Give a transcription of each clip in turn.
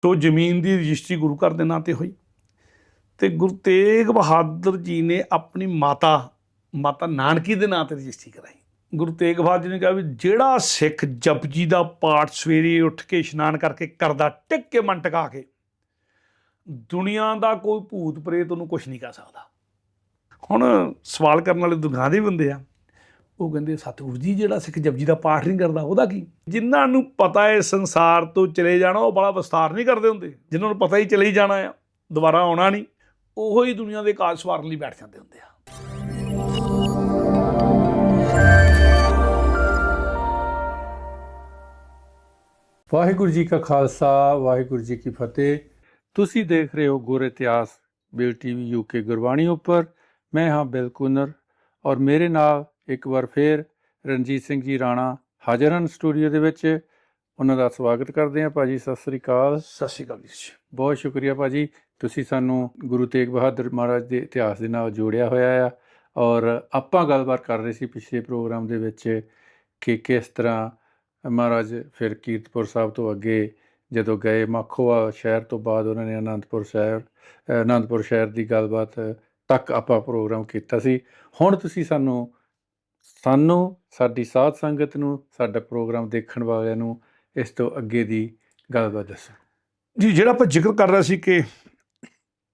ਤੋ ਜ਼ਮੀਨ ਦੀ ਰਜਿਸਟਰੀ ਗੁਰੂ ਘਰ ਦੇ ਨਾਂ ਤੇ ਹੋਈ। ਤੇ ਗੁਰੂ ਤੇਗ ਬਹਾਦਰ ਜੀ ਨੇ ਆਪਣੀ ਮਾਤਾ ਮਾਤਾ ਨਾਨਕੀ ਦੇ ਨਾਂ ਤੇ ਰਜਿਸਟਰੀ ਕਰਾਈ। ਗੁਰੂ ਤੇਗ ਬਹਾਦਰ ਜੀ ਨੇ ਕਿਹਾ ਵੀ ਜਿਹੜਾ ਸਿੱਖ ਜਪਜੀ ਦਾ ਪਾਠ ਸਵੇਰੇ ਉੱਠ ਕੇ ਇਸ਼ਨਾਨ ਕਰਕੇ ਕਰਦਾ, ਟਿਕ ਕੇ ਮਨ ਟਿਕਾ ਕੇ, ਦੁਨੀਆ ਦਾ ਕੋਈ ਭੂਤ ਪ੍ਰੇਤ ਉਹਨੂੰ ਕੁਝ ਨਹੀਂ ਕਰ ਸਕਦਾ। ਹੁਣ ਸਵਾਲ ਕਰਨ ਵਾਲੇ ਦੁਨੀਆ ਦੇ ਬੰਦੇ ਆ। ਉਹ ਕਹਿੰਦੇ ਸਤਿਗੁਰੂ ਜੀ, ਜਿਹੜਾ ਸਿੱਖ ਜਪਜੀ ਦਾ ਪਾਠ ਨਹੀਂ ਕਰਦਾ, ਉਹਦਾ ਕੀ? ਜਿਨ੍ਹਾਂ ਨੂੰ ਪਤਾ ਹੈ ਸੰਸਾਰ ਤੋਂ ਚਲੇ ਜਾਣਾ, ਉਹ ਬੜਾ ਵਿਸਤਾਰ ਨਹੀਂ ਕਰਦੇ ਹੁੰਦੇ। ਜਿਨ੍ਹਾਂ ਨੂੰ ਪਤਾ ਹੀ ਚਲੇ ਹੀ ਜਾਣਾ ਆ, ਦੁਬਾਰਾ ਆਉਣਾ ਨਹੀਂ, ਉਹੋ ਹੀ ਦੁਨੀਆ ਦੇ ਕਾਜ ਸਵਾਰਨ ਲਈ ਬੈਠ ਜਾਂਦੇ ਹੁੰਦੇ ਆ। ਵਾਹਿਗੁਰੂ ਜੀ ਕਾ ਖਾਲਸਾ, ਵਾਹਿਗੁਰੂ ਜੀ ਕੀ ਫਤਿਹ। ਤੁਸੀਂ ਦੇਖ ਰਹੇ ਹੋ ਗੁਰ ਇਤਿਹਾਸ, ਬਿਲ ਟੀਵੀ ਯੂਕੇ ਗੁਰਬਾਣੀ ਉੱਪਰ। ਮੈਂ ਹਾਂ ਬਿਲਕੁਨਰ ਔਰ ਮੇਰੇ ਨਾਲ ਇੱਕ ਵਾਰ ਫੇਰ ਰਣਜੀਤ ਸਿੰਘ ਜੀ ਰਾਣਾ ਹਾਜ਼ਰ ਹਨ ਸਟੂਡੀਓ ਦੇ ਵਿੱਚ। ਉਹਨਾਂ ਦਾ ਸਵਾਗਤ ਕਰਦੇ ਹਾਂ ਭਾਜੀ ਸਤਿ ਸ੍ਰੀ ਅਕਾਲ। ਸਤਿ ਸ਼੍ਰੀ ਅਕਾਲ ਜੀ। ਬਹੁਤ ਸ਼ੁਕਰੀਆ ਭਾਜੀ। ਤੁਸੀਂ ਸਾਨੂੰ ਗੁਰੂ ਤੇਗ ਬਹਾਦਰ ਮਹਾਰਾਜ ਦੇ ਇਤਿਹਾਸ ਦੇ ਨਾਲ ਜੋੜਿਆ ਹੋਇਆ ਆ ਔਰ ਆਪਾਂ ਗੱਲਬਾਤ ਕਰ ਰਹੇ ਸੀ ਪਿਛਲੇ ਪ੍ਰੋਗਰਾਮ ਦੇ ਵਿੱਚ ਕਿ ਕਿਸ ਤਰ੍ਹਾਂ ਮਹਾਰਾਜ ਫਿਰ ਕੀਰਤਪੁਰ ਸਾਹਿਬ ਤੋਂ ਅੱਗੇ ਜਦੋਂ ਗਏ ਮਾਖੋਵਾ ਸ਼ਹਿਰ ਤੋਂ ਬਾਅਦ ਉਹਨਾਂ ਨੇ ਆਨੰਦਪੁਰ ਸ਼ਹਿਰ ਅ, ਆਨੰਦਪੁਰ ਸ਼ਹਿਰ ਦੀ ਗੱਲਬਾਤ ਤੱਕ ਆਪਾਂ ਪ੍ਰੋਗਰਾਮ ਕੀਤਾ ਸੀ। ਹੁਣ ਤੁਸੀਂ ਸਾਨੂੰ ਸਾਨੂੰ ਸਾਡੀ ਸਾਧ ਸੰਗਤ ਨੂੰ ਸਾਡਾ ਪ੍ਰੋਗਰਾਮ ਦੇਖਣ ਵਾਲਿਆਂ ਨੂੰ ਇਸ ਤੋਂ ਅੱਗੇ ਦੀ ਗੱਲਬਾਤ ਦੱਸੋ। ਜੀ ਜਿਹੜਾ ਆਪਾਂ ਜ਼ਿਕਰ ਕਰ ਰਹੇ ਸੀ ਕਿ